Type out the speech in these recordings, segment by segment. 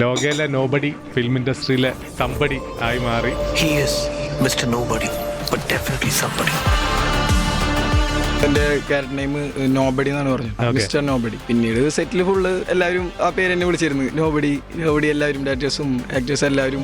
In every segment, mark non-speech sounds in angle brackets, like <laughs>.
ലോകയിലെ nobody film ഇൻഡസ്ട്രിയിലെ somebody ആയി മാറി. He is Mr. Nobody, but definitely എന്റെ ക്യാരക്ടർ നെയിം നോബഡി എന്നാണ് പറഞ്ഞത്. മിസ്റ്റർ നോബഡി പിന്നീട് സെറ്റിൽ ഫുള്ള് എല്ലാവരും ആ പേര് എന്നെ വിളിച്ചിരുന്നു. നോബഡി നോബഡി എല്ലാവരും ഡയറക്ടേഴ്സും ആക്ടേഴ്സും എല്ലാവരും.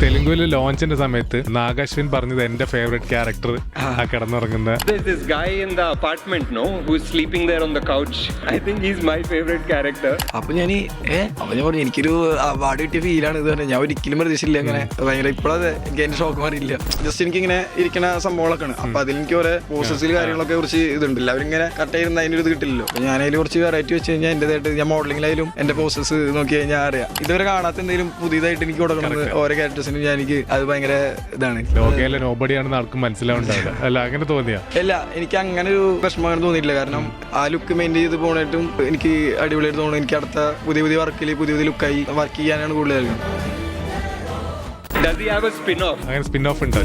തെലുങ്കുവിൽ ലോഞ്ചിന്റെ സമയത്ത് നാഗശ്വിൻ പറഞ്ഞത് എന്റെ ഫേവറേറ്റ് ക്യാരക്ടർ ആ. കിടന്നുറങ്ങുന്ന There's this guy in the apartment, no, who's sleeping there on the couch. I think he's my favorite character. അപ്പൊ ഞാൻ ഏ? അപ്പൊ ഞാൻ പറഞ്ഞു എനിക്കൊരു അവാർഡ് കിട്ടിയ ഫീലാണ് ഇത് പറഞ്ഞത്. ഞാൻ ഒരിക്കലും പ്രതീക്ഷിച്ചില്ല അങ്ങനെ ഭയങ്കര ഇപ്പോഴത് എനിക്ക് അതിന്റെ ഷോക്ക് മാറിയില്ല. ജസ്റ്റ് എനിക്ക് ഇങ്ങനെ ഇരിക്കുന്ന സംഭവങ്ങളൊക്കെയാണ് അപ്പൊ അതിൽ എനിക്ക് ഓരോ പ്രോസസ്സിൽ കാര്യങ്ങളൊക്കെ കുറിച്ച് ഇതുണ്ടല്ലോ. അവരിങ്ങനെ ഇങ്ങനെ കട്ട് ചെയ്യുന്ന അതിന്റെ ഒരു ഇത് കിട്ടില്ലല്ലോ. അപ്പൊ ഞാൻ അതിൽ കുറച്ച് വെറൈറ്റി വെച്ച് കഴിഞ്ഞാൽ എന്റേതായിട്ട് ഞാൻ മോഡലിംഗിലായാലും എന്റെ പ്രോസസ്സ് നോക്കി കഴിഞ്ഞാൽ അറിയാം. ഇതുവരെ കാണാത്ത എന്തെങ്കിലും പുതിയതായിട്ട് എനിക്ക് കൊടുക്കണത് ഓരോ ക്യാരക്ടേഴ്സിനും എനിക്ക് അത് ഭയങ്കര ഇതാണ്. ലോകയിലെ നോബഡിയാണെന്ന് ആർക്കും മനസ്സിലാവുണ്ടാവില്ല അല്ല അങ്ങനെ തോന്നിയാ? അല്ല എനിക്ക് അങ്ങനെ ഒരു പ്രശ്നം അങ്ങനെ തോന്നിയിട്ടില്ല. കാരണം ആ ലുക്ക് മെയിന്റെയിൻ ചെയ്ത് പോകണായിട്ടും എനിക്ക് അടിപൊളിയായിട്ട് തോന്നുന്നു. എനിക്ക് അടുത്ത പുതിയ പുതിയ വർക്കിൽ പുതിയ പുതിയ ലുക്കായി വർക്ക് ചെയ്യാനാണ് കൂടുതൽ താല്പര്യം Does he have a spin അങ്ങനെ സ്പിൻ ഓഫ് ഉണ്ട്.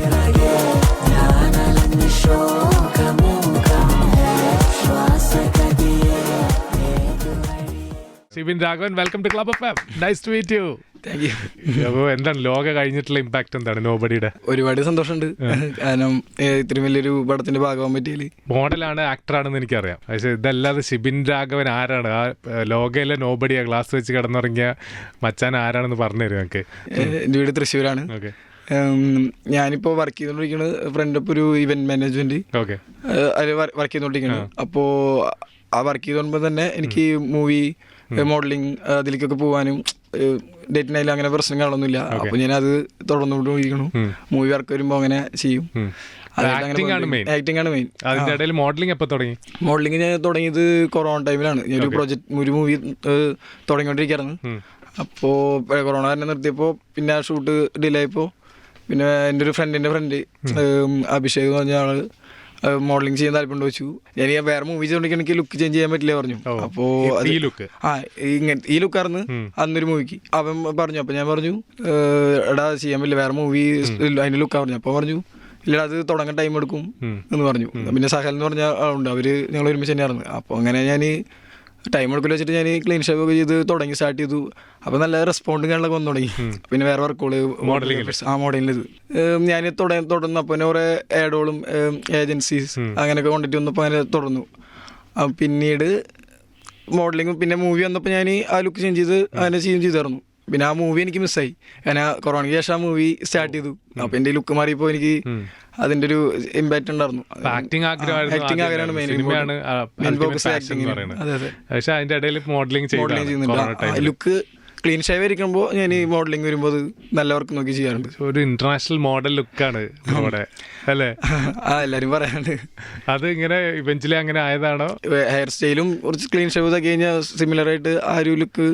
Shibin Raghavan welcome to club of nice to meet you thank you അപ്പോൾ എന്താണ് ലോക കഴിഞ്ഞിട്ടുള്ള ഇമ്പാക്ട് എന്താണ് നോബഡിയുടെ ഒരുപാട് സന്തോഷമുണ്ട്. കാരണം ഇത്രയും വലിയൊരു പടത്തിന്റെ ഭാഗമാകാൻ പറ്റിയില്ല? മോഡലാണ് ആക്ടറാണെന്ന് എനിക്കറിയാം. പക്ഷെ ഇതല്ലാതെ ഷിബിൻ രാഘവൻ ആരാണ്? ആ ലോകയിലെ നോബഡിയാ ഗ്ലാസ് വെച്ച് കിടന്നുറങ്ങിയ മച്ചാൻ ആരാണെന്ന് പറഞ്ഞു തരും നമുക്ക് എന്റെ വീട് തൃശ്ശൂരാണ്. ഓക്കെ. ഞാനിപ്പോ ഞാനിപ്പോൾ വർക്ക് ചെയ്തുകൊണ്ടിരിക്കുന്നത് ഫ്രണ്ട് ഒരു ഇവന്റ് മാനേജ്മെന്റ് ഓക്കെ. അതിൽ വർക്ക് ചെയ്തുകൊണ്ടിരിക്കുന്നത് അപ്പോ ആ വർക്ക് ചെയ്തുകൊണ്ടുമ്പോൾ തന്നെ എനിക്ക് മൂവി മോഡലിംഗ് അതിലേക്കൊക്കെ പോകാനും ഡേറ്റിനായാലും അങ്ങനെ പ്രശ്നങ്ങളൊന്നുമില്ല അപ്പോൾ ഞാനത് തുടർന്നുകൊണ്ടിരിക്കണു മൂവി വർക്ക് വരുമ്പോ അങ്ങനെ ചെയ്യും. ആണ് main. ആക്ടിംഗ് ആണ് മെയിൻ അതിന്റെ ഇടയിൽ മോഡലിംഗ് എപ്പോൾ തുടങ്ങി? മോഡലിംഗ് ഞാൻ തുടങ്ങിയത് കൊറോണ ടൈമിലാണ് ഞാനൊരു പ്രൊജക്ട് ഒരു മൂവി തുടങ്ങിക്കൊണ്ടിരിക്കുകയായിരുന്നു. അപ്പോൾ കൊറോണ തന്നെ നിർത്തിയപ്പോൾ പിന്നെ ഷൂട്ട് ഡിലേ ആയപ്പോൾ പിന്നെ എന്റെ ഒരു ഫ്രണ്ടിന്റെ ഫ്രണ്ട് അഭിഷേക് എന്ന് പറഞ്ഞ ആൾ മോഡലിംഗ് ചെയ്യാൻ താല്പര്യം വെച്ചു ഞാൻ ഈ വേറെ മൂവി ചെയ്തോണ്ടെങ്കിൽ എനിക്ക് ലുക്ക് ചേഞ്ച് ചെയ്യാൻ പറ്റില്ല പറഞ്ഞു. അപ്പോ ഈ- ലുക്ക്? ആ ഇങ്ങനെ ഈ ലുക്കായിരുന്നു അന്നൊരു മൂവിക്ക് അവൻ പറഞ്ഞു അപ്പൊ ഞാൻ പറഞ്ഞു എടാ ചെയ്യാൻ പറ്റില്ല വേറെ മൂവി അതിന്റെ ലുക്കാ പറഞ്ഞു. അപ്പൊ പറഞ്ഞു ഇല്ല അത് തുടങ്ങാൻ ടൈം എടുക്കും എന്ന് പറഞ്ഞു. പിന്നെ സഹൽ എന്ന് പറഞ്ഞ ആളുണ്ട് അവർ ഞങ്ങൾ ഒരുമിച്ച് തന്നെയായിരുന്നു. അപ്പൊ അങ്ങനെ ഞാൻ ടൈം എടുക്കൽ വെച്ചിട്ട് ഞാൻ ക്ലീൻ ഷേപ്പ് ഒക്കെ ചെയ്ത് തുടങ്ങി സ്റ്റാർട്ട് ചെയ്തു. അപ്പോൾ നല്ല റെസ്പോണ്ടും കാര്യങ്ങളൊക്കെ വന്നു തുടങ്ങി. പിന്നെ വേറെ വർക്കുകൾ മോഡലിംഗ് ആ മോഡലിൽ ഇത് ഞാൻ തുടങ്ങി തുടർന്നപ്പോൾ പിന്നെ കുറേ ആഡുകളും ഏജൻസീസ് അങ്ങനെയൊക്കെ കൊണ്ടിട്ട് വന്നപ്പോൾ അങ്ങനെ തുടർന്നു പിന്നീട് മോഡലിംഗ് പിന്നെ മൂവി വന്നപ്പോൾ ഞാൻ ആ ലുക്ക് ചേഞ്ച് ചെയ്ത് അങ്ങനെ ചെയ്യും ചെയ്തായിരുന്നു. പിന്നെ ആ മൂവി എനിക്ക് മിസ്സായി ഞാൻ കൊറോണയ്ക്ക് ശേഷം ആ മൂവി സ്റ്റാർട്ട് ചെയ്തു. അപ്പൊ എന്റെ ലുക്ക് മാറിയപ്പോ എനിക്ക് അതിന്റെ ഒരു ഇമ്പാക്ട് ഉണ്ടായിരുന്നു. ആക്ടിങ് ആക്ടിങ് ആഗ്രഹമാണ് മെയിൻ ഫോക്കസ് ആക്ടിങ് പക്ഷെ അതിന്റെ ഇടയിൽ മോഡലിംഗ് ലുക്ക് ക്ലീൻ ഷേവ് ഇരിക്കുമ്പോൾ ഞാൻ ഈ മോഡലിംഗ് വരുമ്പോൾ അത് നല്ലവർക്ക് നോക്കി ചെയ്യാറുണ്ട്. ഒരു ഇന്റർനാഷണൽ മോഡൽ ലുക്കാണ് നമ്മുടെ അല്ലേ? <laughs> ആ എല്ലാവരും പറയാറുണ്ട്. അത് ഇങ്ങനെ ഇവഞ്ചിലെ അങ്ങനെ ആയതാണോ? ഹെയർ സ്റ്റൈലും കുറച്ച് ക്ലീൻ ഷേവ് ഇതൊക്കെ കഴിഞ്ഞാൽ സിമിലർ ആയിട്ട് ആ ഒരു ലുക്ക്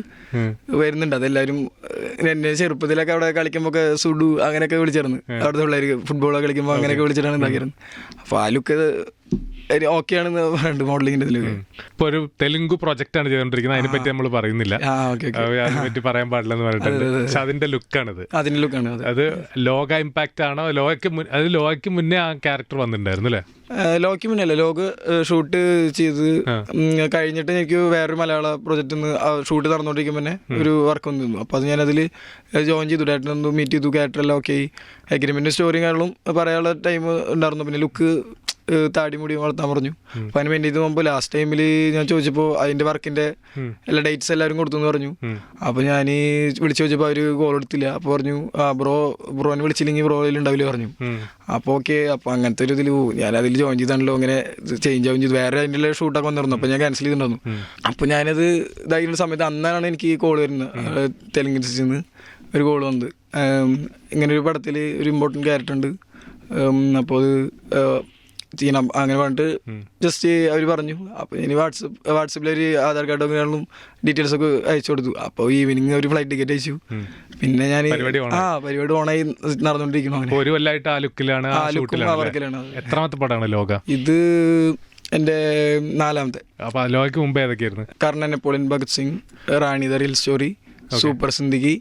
വരുന്നുണ്ട്. അതെല്ലാവരും എന്നെ ചെറുപ്പത്തിലൊക്കെ അവിടെ കളിക്കുമ്പോൾ ഒക്കെ സുഡു അങ്ങനെയൊക്കെ വിളിച്ചിരുന്നു. അവിടുത്തെ പിള്ളേർ ഫുട്ബോളൊക്കെ കളിക്കുമ്പോൾ അങ്ങനെയൊക്കെ വിളിച്ചിട്ടാണ് ഉണ്ടാക്കിയിരുന്നത്. അപ്പോൾ ആ ലുക്ക് ഓക്കെ ആണെന്ന് പറയുന്നുണ്ട് മോഡലിങ്ങിന്റെ ഇതിൽ ഇപ്പൊ ഒരു തെലുങ്ക് പ്രൊജക്ട് ആണ് ചെയ്തോണ്ടിരിക്കുന്നത്. അതിനെ പറ്റി നമ്മൾ പറയുന്നില്ല. അതിനെ പറ്റി പറയാൻ പാടില്ലെന്ന് പറഞ്ഞിട്ടുണ്ട്. പക്ഷെ അതിന്റെ ലുക്കാണിത് അതിന്റെ ലുക്കാണ് അത്. ലോക ഇമ്പാക്ട് ആണോ? ലോകയ്ക്ക് അത് ലോകയ്ക്ക് മുന്നേ ആ ക്യാരക്ടർ വന്നിട്ടുണ്ടായിരുന്നു അല്ലേ? ലോക്ക് മുന്നല്ല ലോഗ് ഷൂട്ട് ചെയ്ത് കഴിഞ്ഞിട്ട് എനിക്ക് വേറൊരു മലയാള പ്രൊജക്റ്റ് ഷൂട്ട് നടന്നുകൊണ്ടിരിക്കുമ്പോൾ തന്നെ ഒരു വർക്ക് വന്നു. അപ്പോൾ അത് ഞാനതിൽ ജോയിൻ ചെയ്തു. ഡയറക്ടർ ഒന്ന് മീറ്റ് ചെയ്തു. ക്യാരക്ടർ എല്ലാം ഓക്കെ അഗ്രിമെന്റ് സ്റ്റോറിയും കാര്യങ്ങളും പറയാനുള്ള ടൈം ഉണ്ടായിരുന്നു. പിന്നെ ലുക്ക് താടി മുടി വളർത്താൻ പറഞ്ഞു. അപ്പൊ അതിന് വേണ്ടി ഇത് മുമ്പ് ലാസ്റ്റ് ടൈമിൽ ഞാൻ ചോദിച്ചപ്പോൾ അതിന്റെ വർക്കിന്റെ എല്ലാ ഡേറ്റ്സ് എല്ലാവരും കൊടുത്തു എന്ന് പറഞ്ഞു അപ്പോൾ ഞാൻ വിളിച്ചു ചോദിച്ചപ്പോൾ അവർ കോൾ എടുത്തില്ല. അപ്പോൾ പറഞ്ഞു ആ ബ്രോ ബ്രോനെ വിളിച്ചില്ലെങ്കിൽ ബ്രോയിൽ ഉണ്ടാവില്ല പറഞ്ഞു. അപ്പോൾ ഓക്കെ അപ്പോൾ അങ്ങനത്തെ ഒരു ഇതിൽ ഞാൻ അതിൽ ജോയിൻ ചെയ്താണല്ലോ അങ്ങനെ ചേഞ്ച് ആവും ചെയ്തു. വേറെ അതിന്റെ ഷൂട്ടൊക്കെ വന്നിരുന്നു. അപ്പോൾ ഞാൻ ക്യാൻസൽ ചെയ്തിട്ടുണ്ടായിരുന്നു. അപ്പോൾ ഞാനത് ഇതായിരുന്ന സമയത്ത് അന്നാണ് എനിക്ക് ഈ കോൾ വരുന്നത്. തെലുങ്കിൽ തെലുങ്ക് നിന്ന് ഒരു കോൾ വന്നത്. ഇങ്ങനെ ഒരു പടത്തിൽ ഒരു ഇമ്പോർട്ടന്റ് ക്യാരക്ടർ ഉണ്ട്. അപ്പോൾ അത് ചെയ്യണം. അങ്ങനെ പറഞ്ഞിട്ട് ജസ്റ്റ് അവർ പറഞ്ഞു. അപ്പോൾ ഇനി വാട്സപ്പ് വാട്സപ്പിൽ ഒരു ആധാർ കാർഡ് കാര്യങ്ങളും ഡീറ്റെയിൽസ് ഒക്കെ അയച്ചു കൊടുത്തു. അപ്പോൾ ഈവനിങ് ഒരു ഫ്ലൈറ്റ് ടിക്കറ്റ് അയച്ചു. പിന്നെ ഞാൻ ആ പരിപാടി ഓണായി നടന്നുകൊണ്ടിരിക്കുന്നു അങ്ങനെ. ഒരു കൊല്ലമായിട്ട് ആ ലുക്കിലാണ് ആ എത്രാമത്തെ പടമാണ് ലോക? ഇത് എന്റെ നാലാമത്തെ. അപ്പൊ ആ ലോകയ്ക്ക് മുമ്പ് ഏതൊക്കെയായിരുന്നു? Karnan Napoleon Bhagat Singh Rani the real story super സിന്ധിക്ക്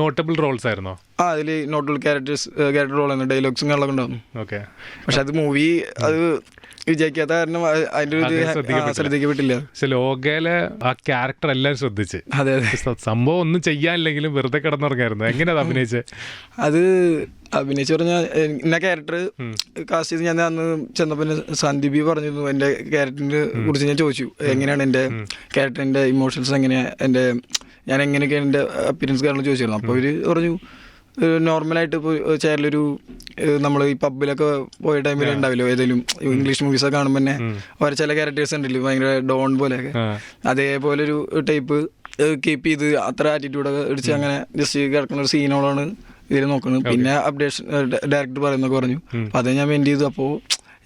notable roles ആയിരുന്നോ? ആ അതിൽ നോട്ടബിൾ ക്യാരക്ടേഴ്സ് ക്യാരക്ടർ റോൾ ആണ് ഡയലോഗ്സും കാര്യങ്ങളൊക്കെ ഉണ്ടാവും. ഓക്കെ പക്ഷെ അത് മൂവി അത് വിജയിക്കാത്ത കാരണം അത് അതിന്റെ ഒരു ശ്രദ്ധിക്കപ്പെട്ടില്ല. പക്ഷെ ലോകയിലെ ആ ക്യാരക്ടർ എല്ലാവരും ശ്രദ്ധിച്ച്. അതെ അതെ. സംഭവം ഒന്നും ചെയ്യാനില്ലെങ്കിലും വെറുതെ കിടന്നുറങ്ങായിരുന്നു. എങ്ങനെയാ അഭിനയിച്ച്? അഭിനയിച്ചത് അത് അഭിനയിച്ച് പറഞ്ഞാൽ എന്നെ ക്യാരക്ടർ കാസ്റ്റ് ചെയ്ത് ഞാൻ അന്ന് ചെന്നപ്പോൾ സന്ദീപി പറഞ്ഞിരുന്നു എന്റെ ക്യാരക്ടറിനെ കുറിച്ച് ഞാൻ ചോദിച്ചു. എങ്ങനെയാണ് എന്റെ ക്യാരക്ടറിന്റെ ഇമോഷൻസ് എങ്ങനെയാണ് എന്റെ ഞാൻ എങ്ങനെയൊക്കെയാണ് എന്റെ അപ്പിയറൻസ് കാര്യങ്ങൾ ചോദിച്ചിരുന്നു. അപ്പോൾ അവർ പറഞ്ഞു നോർമലായിട്ട് ഇപ്പോൾ ചേരലൊരു നമ്മൾ ഈ പബ്ബിലൊക്കെ പോയ ടൈമിൽ ഉണ്ടാവില്ലോ ഏതെങ്കിലും ഇംഗ്ലീഷ് മൂവീസൊക്കെ കാണുമ്പോൾ തന്നെ ഓരോ ചില ക്യാരക്ടേഴ്സ് ഉണ്ടല്ലോ ഭയങ്കര ഡോൺ പോലെയൊക്കെ. അതേപോലെ ഒരു ടൈപ്പ് കീപ്പ് ചെയ്ത് അത്ര ആറ്റിറ്റ്യൂഡൊക്കെ അടിച്ച് അങ്ങനെ ജസ്റ്റ് കിടക്കുന്ന ഒരു സീനോളാണ് ഇതിൽ നോക്കുന്നത് പിന്നെ അപ്ഡേഷൻ ഡയറക്ടർ പറയുന്നൊക്കെ പറഞ്ഞു. അപ്പോൾ അത് ഞാൻ മെന്റ് ചെയ്തു. അപ്പോൾ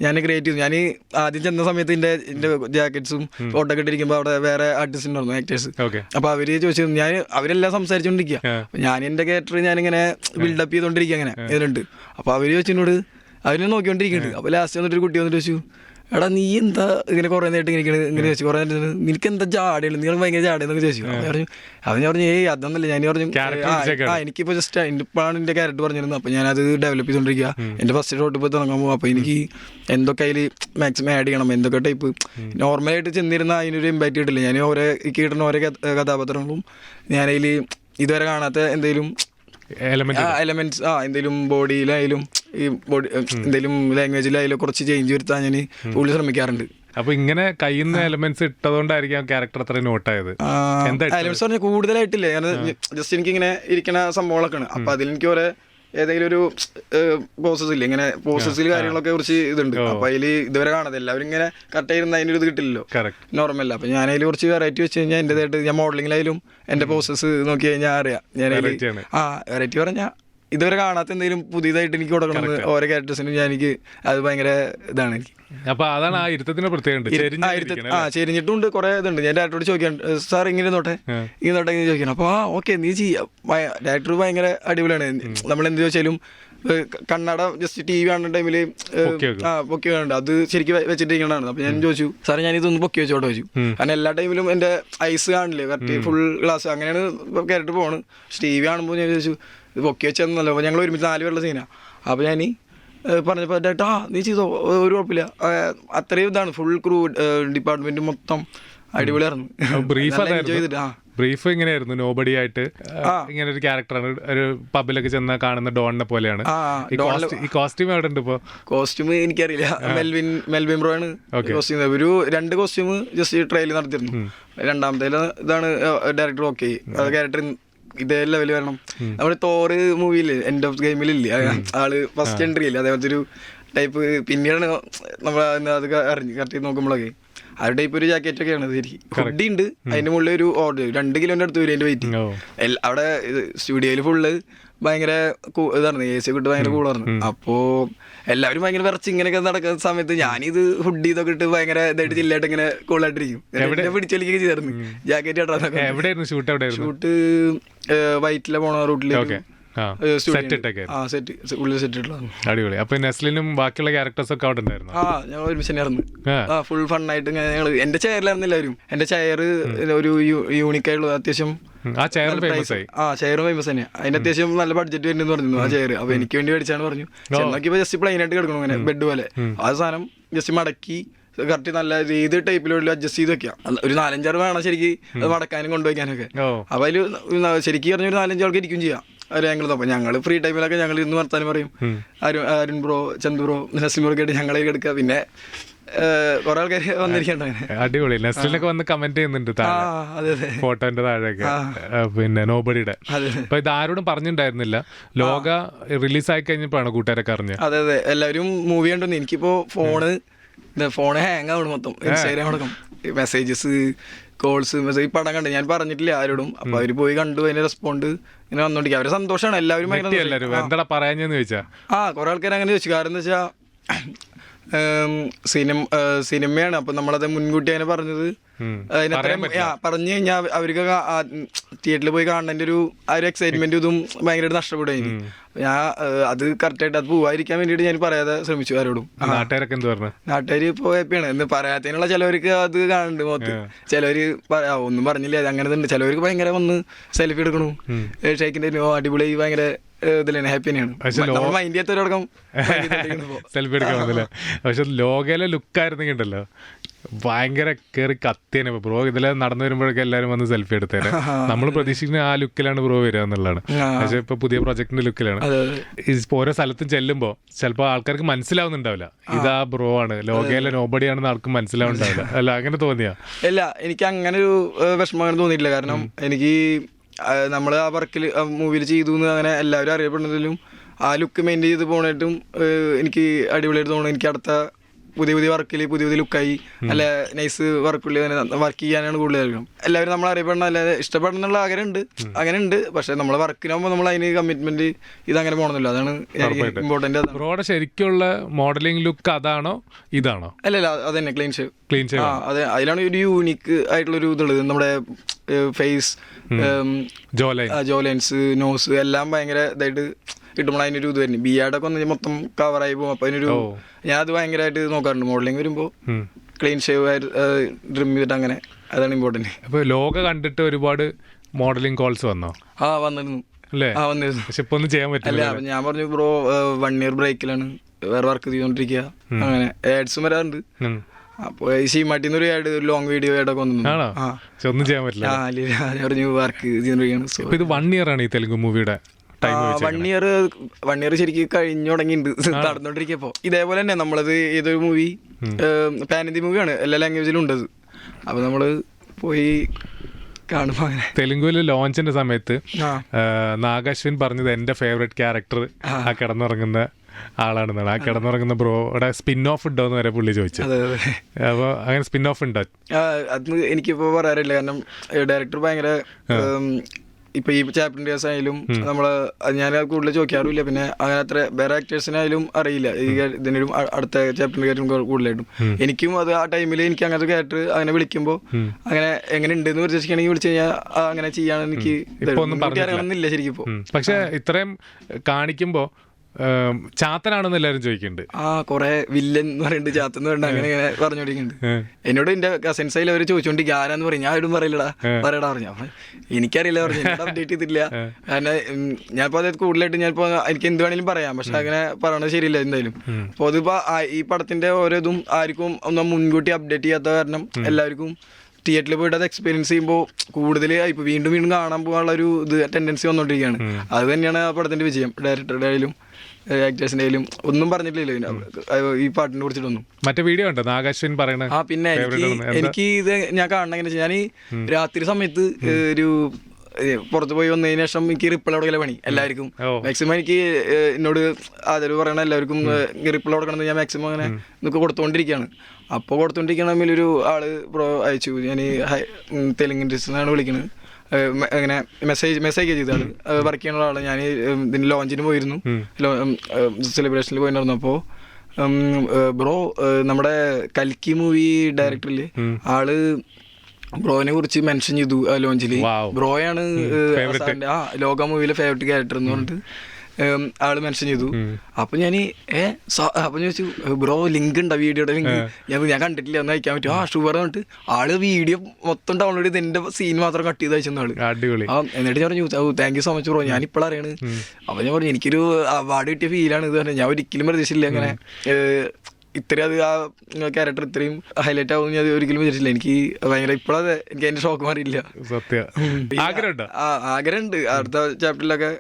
ഞാൻ ക്രിയേറ്റ് ചെയ്തു. ഞാൻ ആദ്യം ചെന്ന സമയത്ത് എന്റെ എന്റെ ജാക്കറ്റ്സും ഫോട്ടോ ഒക്കെ ഇട്ടിരിക്കുമ്പോൾ അവിടെ വേറെ ആർട്ടിസ്റ്റ് ഉണ്ടായിരുന്നു ആക്ടേഴ്സ് അപ്പോൾ അപ്പൊ അവർ ചോദിച്ചു ഞാൻ അവരെല്ലാം സംസാരിച്ചോണ്ടിരിക്ക. ഞാൻ എന്റെ ക്യാരക്ടർ ഇങ്ങനെ ബിൽഡപ്പ് ചെയ്തോണ്ടിരിക്കുക അങ്ങനെ ഇതിലുണ്ട്. അപ്പൊ അവർ ചോദിച്ചോട് അവരെ നോക്കിക്കൊണ്ടിരിക്കുന്നുണ്ട്. അപ്പൊ ലാസ്റ്റ് വന്നിട്ട് ഒരു കുട്ടി വന്നിട്ട് ചോദിച്ചു എടാ നീ എന്താ ഇങ്ങനെ കുറെ നേരിട്ട് ഇങ്ങനെ ഇരിക്കണത്?" ഇങ്ങനെ ചോദിച്ചു. കുറെ നേരം നിനക്ക് എന്താ ജാടിയുള്ളൂ നിങ്ങൾ ഭയങ്കര ജാടിയെന്നൊക്കെ ചോദിച്ചു. പറഞ്ഞു അത് ഞാൻ പറഞ്ഞു ഏയ് അതൊന്നല്ല ഞാൻ പറഞ്ഞു "ആ, എനിക്കിപ്പോൾ ജസ്റ്റ് ഇപ്പോഴാണ് എന്റെ ക്യാരക്ടർ പറഞ്ഞിരുന്നത്. അപ്പൊ ഞാനത് ഡെവലപ്പ് ചെയ്തോണ്ടിരിക്കുക എന്റെ ഫസ്റ്റ് ഷോട്ട് ഇപ്പോൾ തുടങ്ങാൻ പോകും അപ്പൊ എനിക്ക് എന്തൊക്കെ അതിൽ മാക്സിമം ആഡ് ചെയ്യണം? എന്തൊക്കെ ടൈപ്പ് നോർമലായിട്ട് ചെന്നിരുന്ന അതിനൊരു ഇമ്പാക്ട് കിട്ടില്ല. ഞാൻ ഓരോ കിട്ടുന്ന ഓരോ കഥാപാത്രങ്ങളും ഞാനതിൽ ഇതുവരെ കാണാത്ത എന്തെങ്കിലും എലമെന്റ്സ് ആ എന്തെങ്കിലും ബോഡിയിലായാലും ഈ ബോഡി എന്തെങ്കിലും ലാംഗ്വേജിലായാലും കുറച്ച് ചേഞ്ച് വരുത്താൻ ഞാൻ പുള്ളി ശ്രമിക്കാറുണ്ട്. അപ്പൊ ഇങ്ങനെ കയ്യിൽ നിന്ന് എലമെന്റ്സ് ഇട്ടതുകൊണ്ടായിരിക്കും ക്യാരക്ടർ അത്ര നോട്ടായത് എലമെന്റ്സ് പറഞ്ഞാൽ കൂടുതലായിട്ടില്ലേ? ജസ്റ്റ് എനിക്ക് ഇങ്ങനെ ഇരിക്കണ സംഭവങ്ങളൊക്കെയാണ്. അപ്പൊ അതിൽ എനിക്ക് ഓരോ ഏതെങ്കിലും ഒരു പ്രോസസ് ഇല്ല? ഇങ്ങനെ പ്രോസസ്സിൽ കാര്യങ്ങളൊക്കെ കുറച്ച് ഇതുണ്ട്. അപ്പൊ അതിൽ ഇതുവരെ കാണാതെ എല്ലാവരും ഇങ്ങനെ കറക്റ്റ് ആയിരുന്ന അതിനൊരു ഇത് കിട്ടില്ലല്ലോ. നോർമൽ അപ്പൊ ഞാൻ അതിൽ കുറച്ച് വെറൈറ്റി വെച്ച് കഴിഞ്ഞാൽ എന്റെതായിട്ട് ഞാൻ മോഡലിംഗിലായാലും എന്റെ പ്രോസസ്സ് നോക്കി കഴിഞ്ഞാൽ അറിയാം. ഞാൻ ആ വെറൈറ്റി പറഞ്ഞാൽ ഇതുവരെ കാണാത്ത എന്തെങ്കിലും പുതിയതായിട്ട് എനിക്ക് കൊടുക്കണം ഓരോ ക്യാരക്ടേഴ്സിനും ഞാൻ എനിക്ക് അത് ഭയങ്കര ഇതാണ് എനിക്ക്. അപ്പൊ അതാണ് ആ ഇരുത്തത്തിന് പ്രത്യേകത ആ, ചെരിഞ്ഞിട്ടും ഉണ്ട് ചെരിഞ്ഞിട്ടുണ്ട് കുറെ ഇതുണ്ട്. ഞാൻ ഡയറക്ടറോട് ചോദിക്കാൻ സാർ ഇങ്ങനെ നോട്ടെ? ഇങ്ങനെ നോട്ടെ ഇങ്ങനെ ചോദിക്കണം അപ്പൊ ആ ഓക്കെ നീ ചെയ്യാം. ഡയറക്ടർ ഭയങ്കര അടിപൊളിയാണ്. നമ്മൾ എന്ത് ചോദിച്ചാലും കണ്ണട ജസ്റ്റ് ടി വി കാണുന്ന ടൈമിൽ. ആ പൊക്കി കാണുന്നുണ്ട് അത് ശരിക്കും വെച്ചിട്ടിരിക്കണതാണ്. അപ്പൊ ഞാൻ ചോദിച്ചു സാറേ ഞാൻ ഇതൊന്ന് പൊക്കി വെച്ചോട്ടെ? ചോദിച്ചു. കാരണം എല്ലാ ടൈമിലും എന്റെ ഐസ് കാണില്ലേ? കറക്റ്റ് ഫുൾ ഗ്ലാസ് അങ്ങനെയാണ് കയറിട്ട് പോണ്. പക്ഷെ ടി വി കാണുമ്പോൾ ഞാൻ ചോദിച്ചു ഇത് പൊക്കി വെച്ചെന്നല്ലോ. അപ്പോൾ ഞങ്ങൾ ഒരുമിച്ച് നാല് പേരുള്ള സീനാണ് അപ്പോൾ ഞാൻ പറഞ്ഞപ്പോൾ ഡേട്ടാ നീ ചെയ്തോ? ഒരു കുഴപ്പമില്ല. അത്രയും ഇതാണ്. ഫുൾ ക്രൂ ഡിപ്പാർട്ട്മെന്റ് മൊത്തം അടിപൊളിയായിരുന്നു. ബ്രീഫ് <laughs> ചെയ്തിട്ട്, ആ. ബ്രീഫ് ഇങ്ങനെയായിരുന്നു. നോബഡി ആയിട്ട് ഇങ്ങനെ ഒരു ക്യാരക്ടറാണ് ഒരു പബ്ബിലൊക്കെ ചെന്ന കാണുന്ന ഡോണിനെ പോലെയാണ്. ഈ കോസ്റ്റ്യൂം എവിടെ ഉണ്ട് ഇപ്പോ? കോസ്റ്റ്യൂം എനിക്കറിയില്ല. മെൽവിൻ മെൽവിൻ ബ്രോ ആണ് Okay. കോസ്റ്റ്യൂം ഒരു രണ്ട് കോസ്റ്റ്യൂം ജസ്റ്റ് ട്രയൽ നടത്തിയിരുന്നു. രണ്ടാമത്തെ ഇതാണ് ഡയറക്ടർ ഓക്കെ ക്യാരക്ടർ ഇതേ ലെവൽ വരണം. നമ്മുടെ തോറ് മൂവിയിൽ എൻഡ് ഓഫ് ഗെയിമിലില്ലേ ആൾ ഫസ്റ്റ് എൻട്രി ഇല്ല? അതേപോലത്തെ ഒരു ടൈപ്പ് പിന്നീടാണ് നമ്മൾ അത് അറിഞ്ഞ് കറക്റ്റ് നോക്കുമ്പോഴൊക്കെ ആ ടൈപ്പ് ഒരു ജാക്കറ്റ് ഒക്കെയാണ് ശരിക്കും. ഹുഡി ഉണ്ട്. അതിന്റെ മുകളിൽ ഒരു ഓർഡർ രണ്ട് കിലോന്റെ അടുത്ത് വരും അതിന്റെ വെയിറ്റ് അവിടെ സ്റ്റുഡിയോയിൽ ഫുള്ള് ഭയങ്കര ഇതായിരുന്നു. എ സി ഒക്കെ ഇട്ട് ഭയങ്കര കൂളായിരുന്നു. അപ്പോ എല്ലാവരും ഭയങ്കര വിറച്ച് ഇങ്ങനെയൊക്കെ നടക്കുന്ന സമയത്ത് ഞാനിത് ഹുഡ് ഇതൊക്കെ ഇട്ട് ഭയങ്കര ഇതായിട്ട് ചില്ലായിട്ട് ഇങ്ങനെ കൂളായിട്ടിരിക്കും എന്നെ പിടിച്ചൊലിക്കൊക്കെ ചെയ്തായിരുന്നു ജാക്കറ്റ് ഷൂട്ട് ഷൂട്ട് വൈറ്റിലെ പോണ റൂട്ടിൽ അടിപൊളി. അപ്പൊ നെസ്ലിനും ബാക്കിയുള്ള ക്യാരക്ടേഴ്സ് ഒക്കെ അവിടെ ഉണ്ടായിരുന്നു? ആ ഞങ്ങൾ ഒരുമിച്ച് തന്നെയായിരുന്നു. ആ. ഫുൾ ഫണ്ണായിട്ട് ഞങ്ങൾ എന്റെ ചെയറിലായിരുന്നു എല്ലാവരും. എന്റെ ചെയർ ഒരു യൂണിക് ആയിട്ടുള്ള അത്യാവശ്യം ആ ചെയർ ഫേമസ് ആയി. ആ ചെയർ ഫേമസ് തന്നെ. അതിന് അത്യാവശ്യം നല്ല ബഡ്ജറ്റ് വരുന്നു പറഞ്ഞു ആ ചെയർ അപ്പൊ എനിക്ക് വേണ്ടി മേടിച്ചാണ് പറഞ്ഞു. നോക്കിയപ്പോ ജസ്റ്റ് പ്ലെയിൻ ആയിട്ട് കിടക്കണം അങ്ങനെ ബെഡ് പോലെ. ആ സാധനം ജസ്റ്റ് മടക്കി കറക്റ്റ് നല്ല ഏത് ടൈപ്പിലുള്ള അഡ്ജസ്റ്റ് ചെയ്ത് വെക്കാം. ഒരു നാലഞ്ചാറ് വേണം ശരിക്കും അത് മടക്കാനും കൊണ്ടുവയ്ക്കാനൊക്കെ അപ്പൊ അതിൽ ശരിക്കും പറഞ്ഞ ഒരു നാലഞ്ച് ആൾക്ക് ഇരിക്കും ചെയ്യാം. ഒരു ആംഗിൾ നോക്കാം ഞങ്ങൾ ഫ്രീ ടൈമിലൊക്കെ ഞങ്ങൾ ഇന്ന് വർത്താനം പറയും. Arun Arun bro Chandu bro Naslen bro ആയിട്ട് ഞങ്ങളെ എടുക്കുക പിന്നെ കുറെ ആൾക്കാർ വന്നിരിക്കണ്ട അടിപൊളി. നെസ്റ്റിലൊക്കെ വന്ന് കമന്റ് ചെയ്യുന്നുണ്ട് ഫോട്ടോന്റെ താഴെയൊക്കെ. പിന്നെ നോബഡിയുടെ അപ്പൊ ഇത് ആരോടും പറഞ്ഞിട്ടുണ്ടായിരുന്നില്ല ലോക റിലീസ് ആയി കഴിഞ്ഞപ്പോഴാണ് കൂട്ടുകാരൊക്കെ അറിഞ്ഞത്? അതെ അതെ. എല്ലാവരും മൂവി കണ്ടു. എനിക്കിപ്പോ ഫോണ് ഫോണ് ഹാങ് ആവണം മൊത്തം. ഇൻസ്റ്റാഗ്രാം അടക്കം. മെസ്സേജസ് കോൾസ് മെസ്സേജ് ഈ പടം കണ്ട് ഞാൻ പറഞ്ഞിട്ടില്ല ആരോടും. അപ്പൊ അവർ പോയി കണ്ടു അതിന്റെ റെസ്പോണ്ട് ഇങ്ങനെ വന്നോണ്ടിരിക്കും. അവർ സന്തോഷമാണ് എല്ലാവരും ഭയങ്കര എന്താ പറയാഞ്ഞെന്ന് ചോദിച്ചാ? ആ കുറെ ആൾക്കാർ അങ്ങനെ ചോദിച്ചു. കാരണം എന്താ വെച്ചാ സിനിമ സിനിമയാണ്. അപ്പൊ നമ്മളത് മുൻകൂട്ടി അങ്ങനെ പറഞ്ഞത്. പറഞ്ഞു കഴിഞ്ഞാൽ അവർക്ക് തിയേറ്ററിൽ പോയി കാണേണ്ട ഒരു ആ ഒരു എക്സൈറ്റ്മെന്റ് ഇതും ഭയങ്കരമായിട്ട് നഷ്ടപ്പെടുകയും ഞാൻ അത് കറക്റ്റായിട്ട് അത് പോവാതിരിക്കാൻ വേണ്ടിയിട്ട് ഞാൻ പറയാതെ ശ്രമിച്ചു ആരോടും. നാട്ടുകാരൊക്കെ എന്ത് പറഞ്ഞു? നാട്ടുകാർ ഇപ്പോൾ ഹാപ്പിയാണ് എന്ന് പറയാത്തതിനുള്ള ചിലവർക്ക് അത് കാണുന്നുണ്ട് മൊത്തം ചിലവര് ഒന്നും പറഞ്ഞില്ല. അത് അങ്ങനെ ഉണ്ട് ചിലവർക്ക് ഭയങ്കര വന്ന് സെൽഫി എടുക്കണു. ഷേക്കിന്റെ അടിപൊളി ഭയങ്കര ഇതിലാണ് മൈൻഡ് സെൽഫി എടുക്കാൻ വന്നില്ല? പക്ഷെ ലോകയിലെ ലുക്കായിരുന്നെങ്കിൽ ഉണ്ടല്ലോ ഭയങ്കര കയറി കത്തിയാണ് ബ്രോ ഇതിലെ നടന്നു വരുമ്പോഴൊക്കെ എല്ലാരും വന്ന് സെൽഫി എടുത്തേനെ. <laughs> നമ്മൾ പ്രതീക്ഷിക്കുന്ന ആ ലുക്കിലാണ് ബ്രോ വരിക എന്നുള്ളതാണ്. പക്ഷെ ഇപ്പൊ പുതിയ പ്രൊജക്ടിന്റെ ലുക്കിലാണ് ഇപ്പൊ ഓരോ സ്ഥലത്തും ചെല്ലുമ്പോൾ ചിലപ്പോൾ ആൾക്കാർക്ക് മനസ്സിലാവുന്നുണ്ടാവില്ല. ഇതാ ബ്രോ ആണ്. ലോകയിലെ നോബഡി ആണെന്ന് ആർക്കും മനസ്സിലാവുന്നുണ്ടാവില്ല. അല്ല അങ്ങനെ തോന്നിയാ? ഇല്ല എനിക്ക് അങ്ങനെ ഒരു വിഷമം തോന്നിയിട്ടില്ല. കാരണം എനിക്ക് നമ്മൾ ആ വർക്കിൽ മൂവിയിൽ ചെയ്തു എന്ന് അങ്ങനെ എല്ലാവരും അറിയപ്പെടുന്നതിലും ആ ലുക്ക് മെയിന്റെയിൻ ചെയ്ത് പോണായിട്ടും എനിക്ക് അടിപൊളിയായിട്ട് തോന്നുന്നു. എനിക്ക് അടുത്ത പുതിയ പുതിയ വർക്കിൽ പുതിയ പുതിയ ലുക്കായി നല്ല നൈസ് വർക്കുള്ളിൽ വർക്ക് ചെയ്യാനാണ് കൂടുതൽ ആഗ്രഹം എല്ലാവരും നമ്മൾ അറിയപ്പെടണം. അല്ലാതെ ഇഷ്ടപ്പെടണമെന്നുള്ള ആഗ്രഹമുണ്ട്. അങ്ങനെ ഉണ്ട് പക്ഷെ നമ്മൾ വർക്കിനാകുമ്പോൾ നമ്മൾ അതിന് കമ്മിറ്റ്മെന്റ് ഇതങ്ങനെ പോകണമെന്നില്ല അതാണ് ഇമ്പോർട്ടന്റ് ബ്രോയുടെ ശരിക്കുള്ള മോഡലിംഗ് ലുക്ക് അതാണോ ഇതാണോ? അല്ല അത് തന്നെ ക്ലീൻ ഷേവ് ക്ലീൻ ഷേവ് അതെ. അതിലാണ് ഒരു യൂണിക്ക് ആയിട്ടുള്ള ഒരു ഇതുള്ളത് നമ്മുടെ ഫേസ് ജോലൈൻസ് നോസ് എല്ലാം ഭയങ്കര ഇതായിട്ട് കിട്ടുമ്പോൾ അതിനൊരു ഇത് വരുന്നു. ബി ആഡൊക്കെ ഒന്ന് മൊത്തം കവറായി പോകും. അപ്പൊ അതിനൊരു ഞാൻ അത് ഭയങ്കരമായിട്ട് നോക്കാറുണ്ട്. മോഡലിംഗ് വരുമ്പോൾ ക്ലീൻ ഷേവ് ഡ്രിം ചെയ്തിട്ട് അങ്ങനെ അതാണ് ഇമ്പോർട്ടന്റ് അപ്പൊ ലോക കണ്ടിട്ട് ഒരുപാട് മോഡലിംഗ് കോൾസ് വന്നോ? ആ വന്നിരുന്നു. അല്ലേ? ആ വന്നിരുന്നു. പക്ഷെ ഇപ്പൊ ഒന്നും ചെയ്യാൻ പറ്റില്ല ഞാൻ പറഞ്ഞു ബ്രോ വൺ ഇയർ ബ്രേക്കിലാണ് വേറെ വർക്ക് ചെയ്തോണ്ടിരിക്കുക അങ്ങനെ ആഡ്സും വരാറുണ്ട്. അപ്പോൾ ഈ മട്ടിന്ന് ഒരു ലോങ് വീഡിയോ ആയിട്ടൊക്കെ ഒന്നും ചെയ്യാൻ പറ്റില്ല. പറഞ്ഞു വർക്ക് ഇത് വൺ ഇയർ ആണ് ഈ തെലുങ്ക് മൂവിയുടെ വൺ ഇയർ വൺ ഇയർ ശരിക്കും കഴിഞ്ഞു തുടങ്ങിയിട്ടുണ്ട്. നടന്നുകൊണ്ടിരിക്കപ്പോ ഇതേപോലെ തന്നെ നമ്മളത് ഏതൊരു മൂവി പാനന്തി മൂവിയാണ് എല്ലാ ലാംഗ്വേജിലും ഉണ്ടത്. അപ്പൊ നമ്മൾ പോയി തെലുങ്കുവിലെ തെലുങ്കുവിൽ ലോഞ്ചിന്റെ സമയത്ത് നാഗാശ്വിൻ പറഞ്ഞത് എന്റെ ഫേവറേറ്റ് ക്യാരക്ടർ ആ കിടന്നുറങ്ങുന്ന ആളാണെന്നാണ്. ആ കിടന്നുറങ്ങുന്ന ബ്രോയുടെ സ്പിൻ ഓഫ് ഉണ്ടോ എന്ന് വരെ പുള്ളി ചോദിച്ചു. അതെ അതെ. അപ്പൊ അങ്ങനെ സ്പിൻ ഓഫ് ഉണ്ടോ അത് എനിക്കിപ്പോ പറയാറില്ല കാരണം ഡയറക്ടർ ഭയങ്കര ഇപ്പൊ ഈ ചാപ്റ്റർ കേസ് ആയാലും നമ്മൾ ഞാൻ കൂടുതൽ ചോദിക്കാറില്ല പിന്നെ അങ്ങനെ അത്ര വേറെ ആക്ടേഴ്സിനായാലും അറിയില്ല. ഈ ഇതിനും അടുത്ത ചാപ്റ്ററിന്റെ കാര്യം കൂടുതലായിട്ടും. എനിക്കും അത് ആ ടൈമിൽ എനിക്ക് അങ്ങനത്തെ ക്യാരക്ടർ അങ്ങനെ വിളിക്കുമ്പോൾ അങ്ങനെ എങ്ങനെ ഉണ്ടെന്ന് പ്രതീക്ഷിക്കണമെങ്കിൽ വിളിച്ചു കഴിഞ്ഞാൽ അങ്ങനെ ചെയ്യാൻ എനിക്ക്. അറിയണമെന്നില്ല ശരിക്കും പക്ഷെ ഇത്രയും കാണിക്കുമ്പോ ഉം, ചാത്തനാണെന്ന് എല്ലാരും ചോദിക്കുന്നുണ്ട്. ആ കൊറേ വില്ലൻ എന്ന് പറയുന്നുണ്ട് പറയുന്നുണ്ട് അങ്ങനെ ഇങ്ങനെ പറഞ്ഞോണ്ടിരിക്കുന്നുണ്ട് എന്നോട് എന്റെ കസിൻസ് അതിൽ അവർ ചോദിച്ചോണ്ടിരിക്കുക ആരാന്ന് പറയും? ഞാൻ ഇടും പറയില്ലടാ. പറയടാ പറഞ്ഞു. അപ്പൊ എനിക്കറിയില്ല പറഞ്ഞു. എന്നോട് അപ്ഡേറ്റ് ചെയ്തിട്ടില്ല. കാരണം ഞാനിപ്പോ അതായത് കൂടുതലായിട്ട് ഞാനിപ്പോ എനിക്ക് എന്ത് വേണേലും പറയാം. പക്ഷെ അങ്ങനെ പറയണത് ശരിയില്ല എന്തായാലും. അപ്പൊ അതിപ്പോ ഈ പടത്തിന്റെ ഓരോ ഇതും ആർക്കും ഒന്നും മുൻകൂട്ടി അപ്ഡേറ്റ് ചെയ്യാത്ത കാരണം എല്ലാവർക്കും തിയേറ്ററിൽ പോയിട്ട് അത് എക്സ്പീരിയൻസ് ചെയ്യുമ്പോൾ കൂടുതൽ ഇപ്പൊ വീണ്ടും വീണ്ടും കാണാൻ പോകാനുള്ള ഒരു ഇത് ടെൻഡൻസി വന്നോണ്ടിരിക്കുകയാണ്. അത് തന്നെയാണ് ആ പടത്തിന്റെ വിജയം. ഡയറക്ടറുടെ ആയാലും. ആക്ടേഴ്സിന്റെ ഒന്നും പറഞ്ഞിട്ടില്ലല്ലോ ഈ പാട്ടിനെ കുറിച്ചിട്ടൊന്നും. മറ്റേ വീഡിയോ ഉണ്ടോ നാഗാശ്വിൻ പറയണ ആ പിന്നെ എനിക്ക് ഇത് ഞാൻ കാണണം എങ്ങനെ ഞാൻ രാത്രി സമയത്ത് ഒരു പുറത്തു പോയി വന്നതിന് ശേഷം എനിക്ക് റിപ്പിൾ കൊടുക്കല പണി എല്ലാവർക്കും. മാക്സിമം എനിക്ക് എന്നോട് ആദരവ് പറയണ എല്ലാവർക്കും റിപ്പിൾ കൊടുക്കണമെന്ന് ഞാൻ മാക്സിമം അങ്ങനെ ഇതൊക്കെ കൊടുത്തോണ്ടിരിക്കുകയാണ് അപ്പോൾ കൊടുത്തുകൊണ്ടിരിക്കണമെങ്കിൽ ഒരു ആൾ പ്രോ അയച്ചു. ഞാൻ തെലുങ്ക് ഇൻഡസ്ട്രിന്നാണ് വിളിക്കുന്നത് അങ്ങനെ മെസ്സേജ് മെസ്സേജ് ചെയ്താണ് വർക്ക് ചെയ്യുന്ന ആളാണ്. ഞാൻ ഇതിന് ലോഞ്ചിന് പോയിരുന്നു. സെലിബ്രേഷനിൽ പോയിരുന്നു അപ്പോൾ ബ്രോ നമ്മുടെ കൽക്കി മൂവി ഡയറക്ടറിൽ ആൾ ബ്രോനെ കുറിച്ച് മെൻഷൻ ചെയ്തു ലോഞ്ചിൽ ബ്രോയാണ്. ആ ലോക മൂവിയിലെ ഫേവററ്റ് ക്യാരക്ടർ എന്ന് പറഞ്ഞിട്ട്. ആൾ മെൻഷൻ ചെയ്തു. അപ്പൊ ഞാൻ ഏ അപ്പൊ ചോദിച്ചു ബ്രോ ലിങ്ക് ഉണ്ടോ വീഡിയോയുടെ? ലിങ്ക് ഞാൻ ഞാൻ കണ്ടിട്ടില്ല ഒന്ന് അയക്കാൻ പറ്റും ആ ഷുഗർ പറഞ്ഞിട്ട് ആൾ വീഡിയോ മൊത്തം ഡൗൺലോഡ് ചെയ്ത് എന്റെ സീൻ മാത്രം കട്ട് ചെയ്ത് അയച്ചെന്ന ആൾ. എന്നിട്ട് ഞാൻ പറഞ്ഞു thank you so much bro ഞാൻ ഇപ്പോൾ അറിയണ് അപ്പൊ ഞാൻ പറഞ്ഞു എനിക്കൊരു അവാർഡ് കിട്ടിയ ഫീലാണ് ഇത്. ഞാൻ ഒരിക്കലും പ്രതീക്ഷിച്ചില്ല അങ്ങനെ ഇത്രയും അത് ആ ക്യാരക്ടർ ഇത്രയും ഹൈലൈറ്റ് ആവും ഞാൻ ഒരിക്കലും വിചാരിച്ചില്ല. എനിക്ക് ഭയങ്കര ഇപ്പോഴത് എനിക്ക് അതിന്റെ ഷോക്ക് മാറിയില്ല. സത്യം. ആഗ്രഹമുണ്ടോ? അടുത്ത ചാപ്റ്ററിലൊക്കെ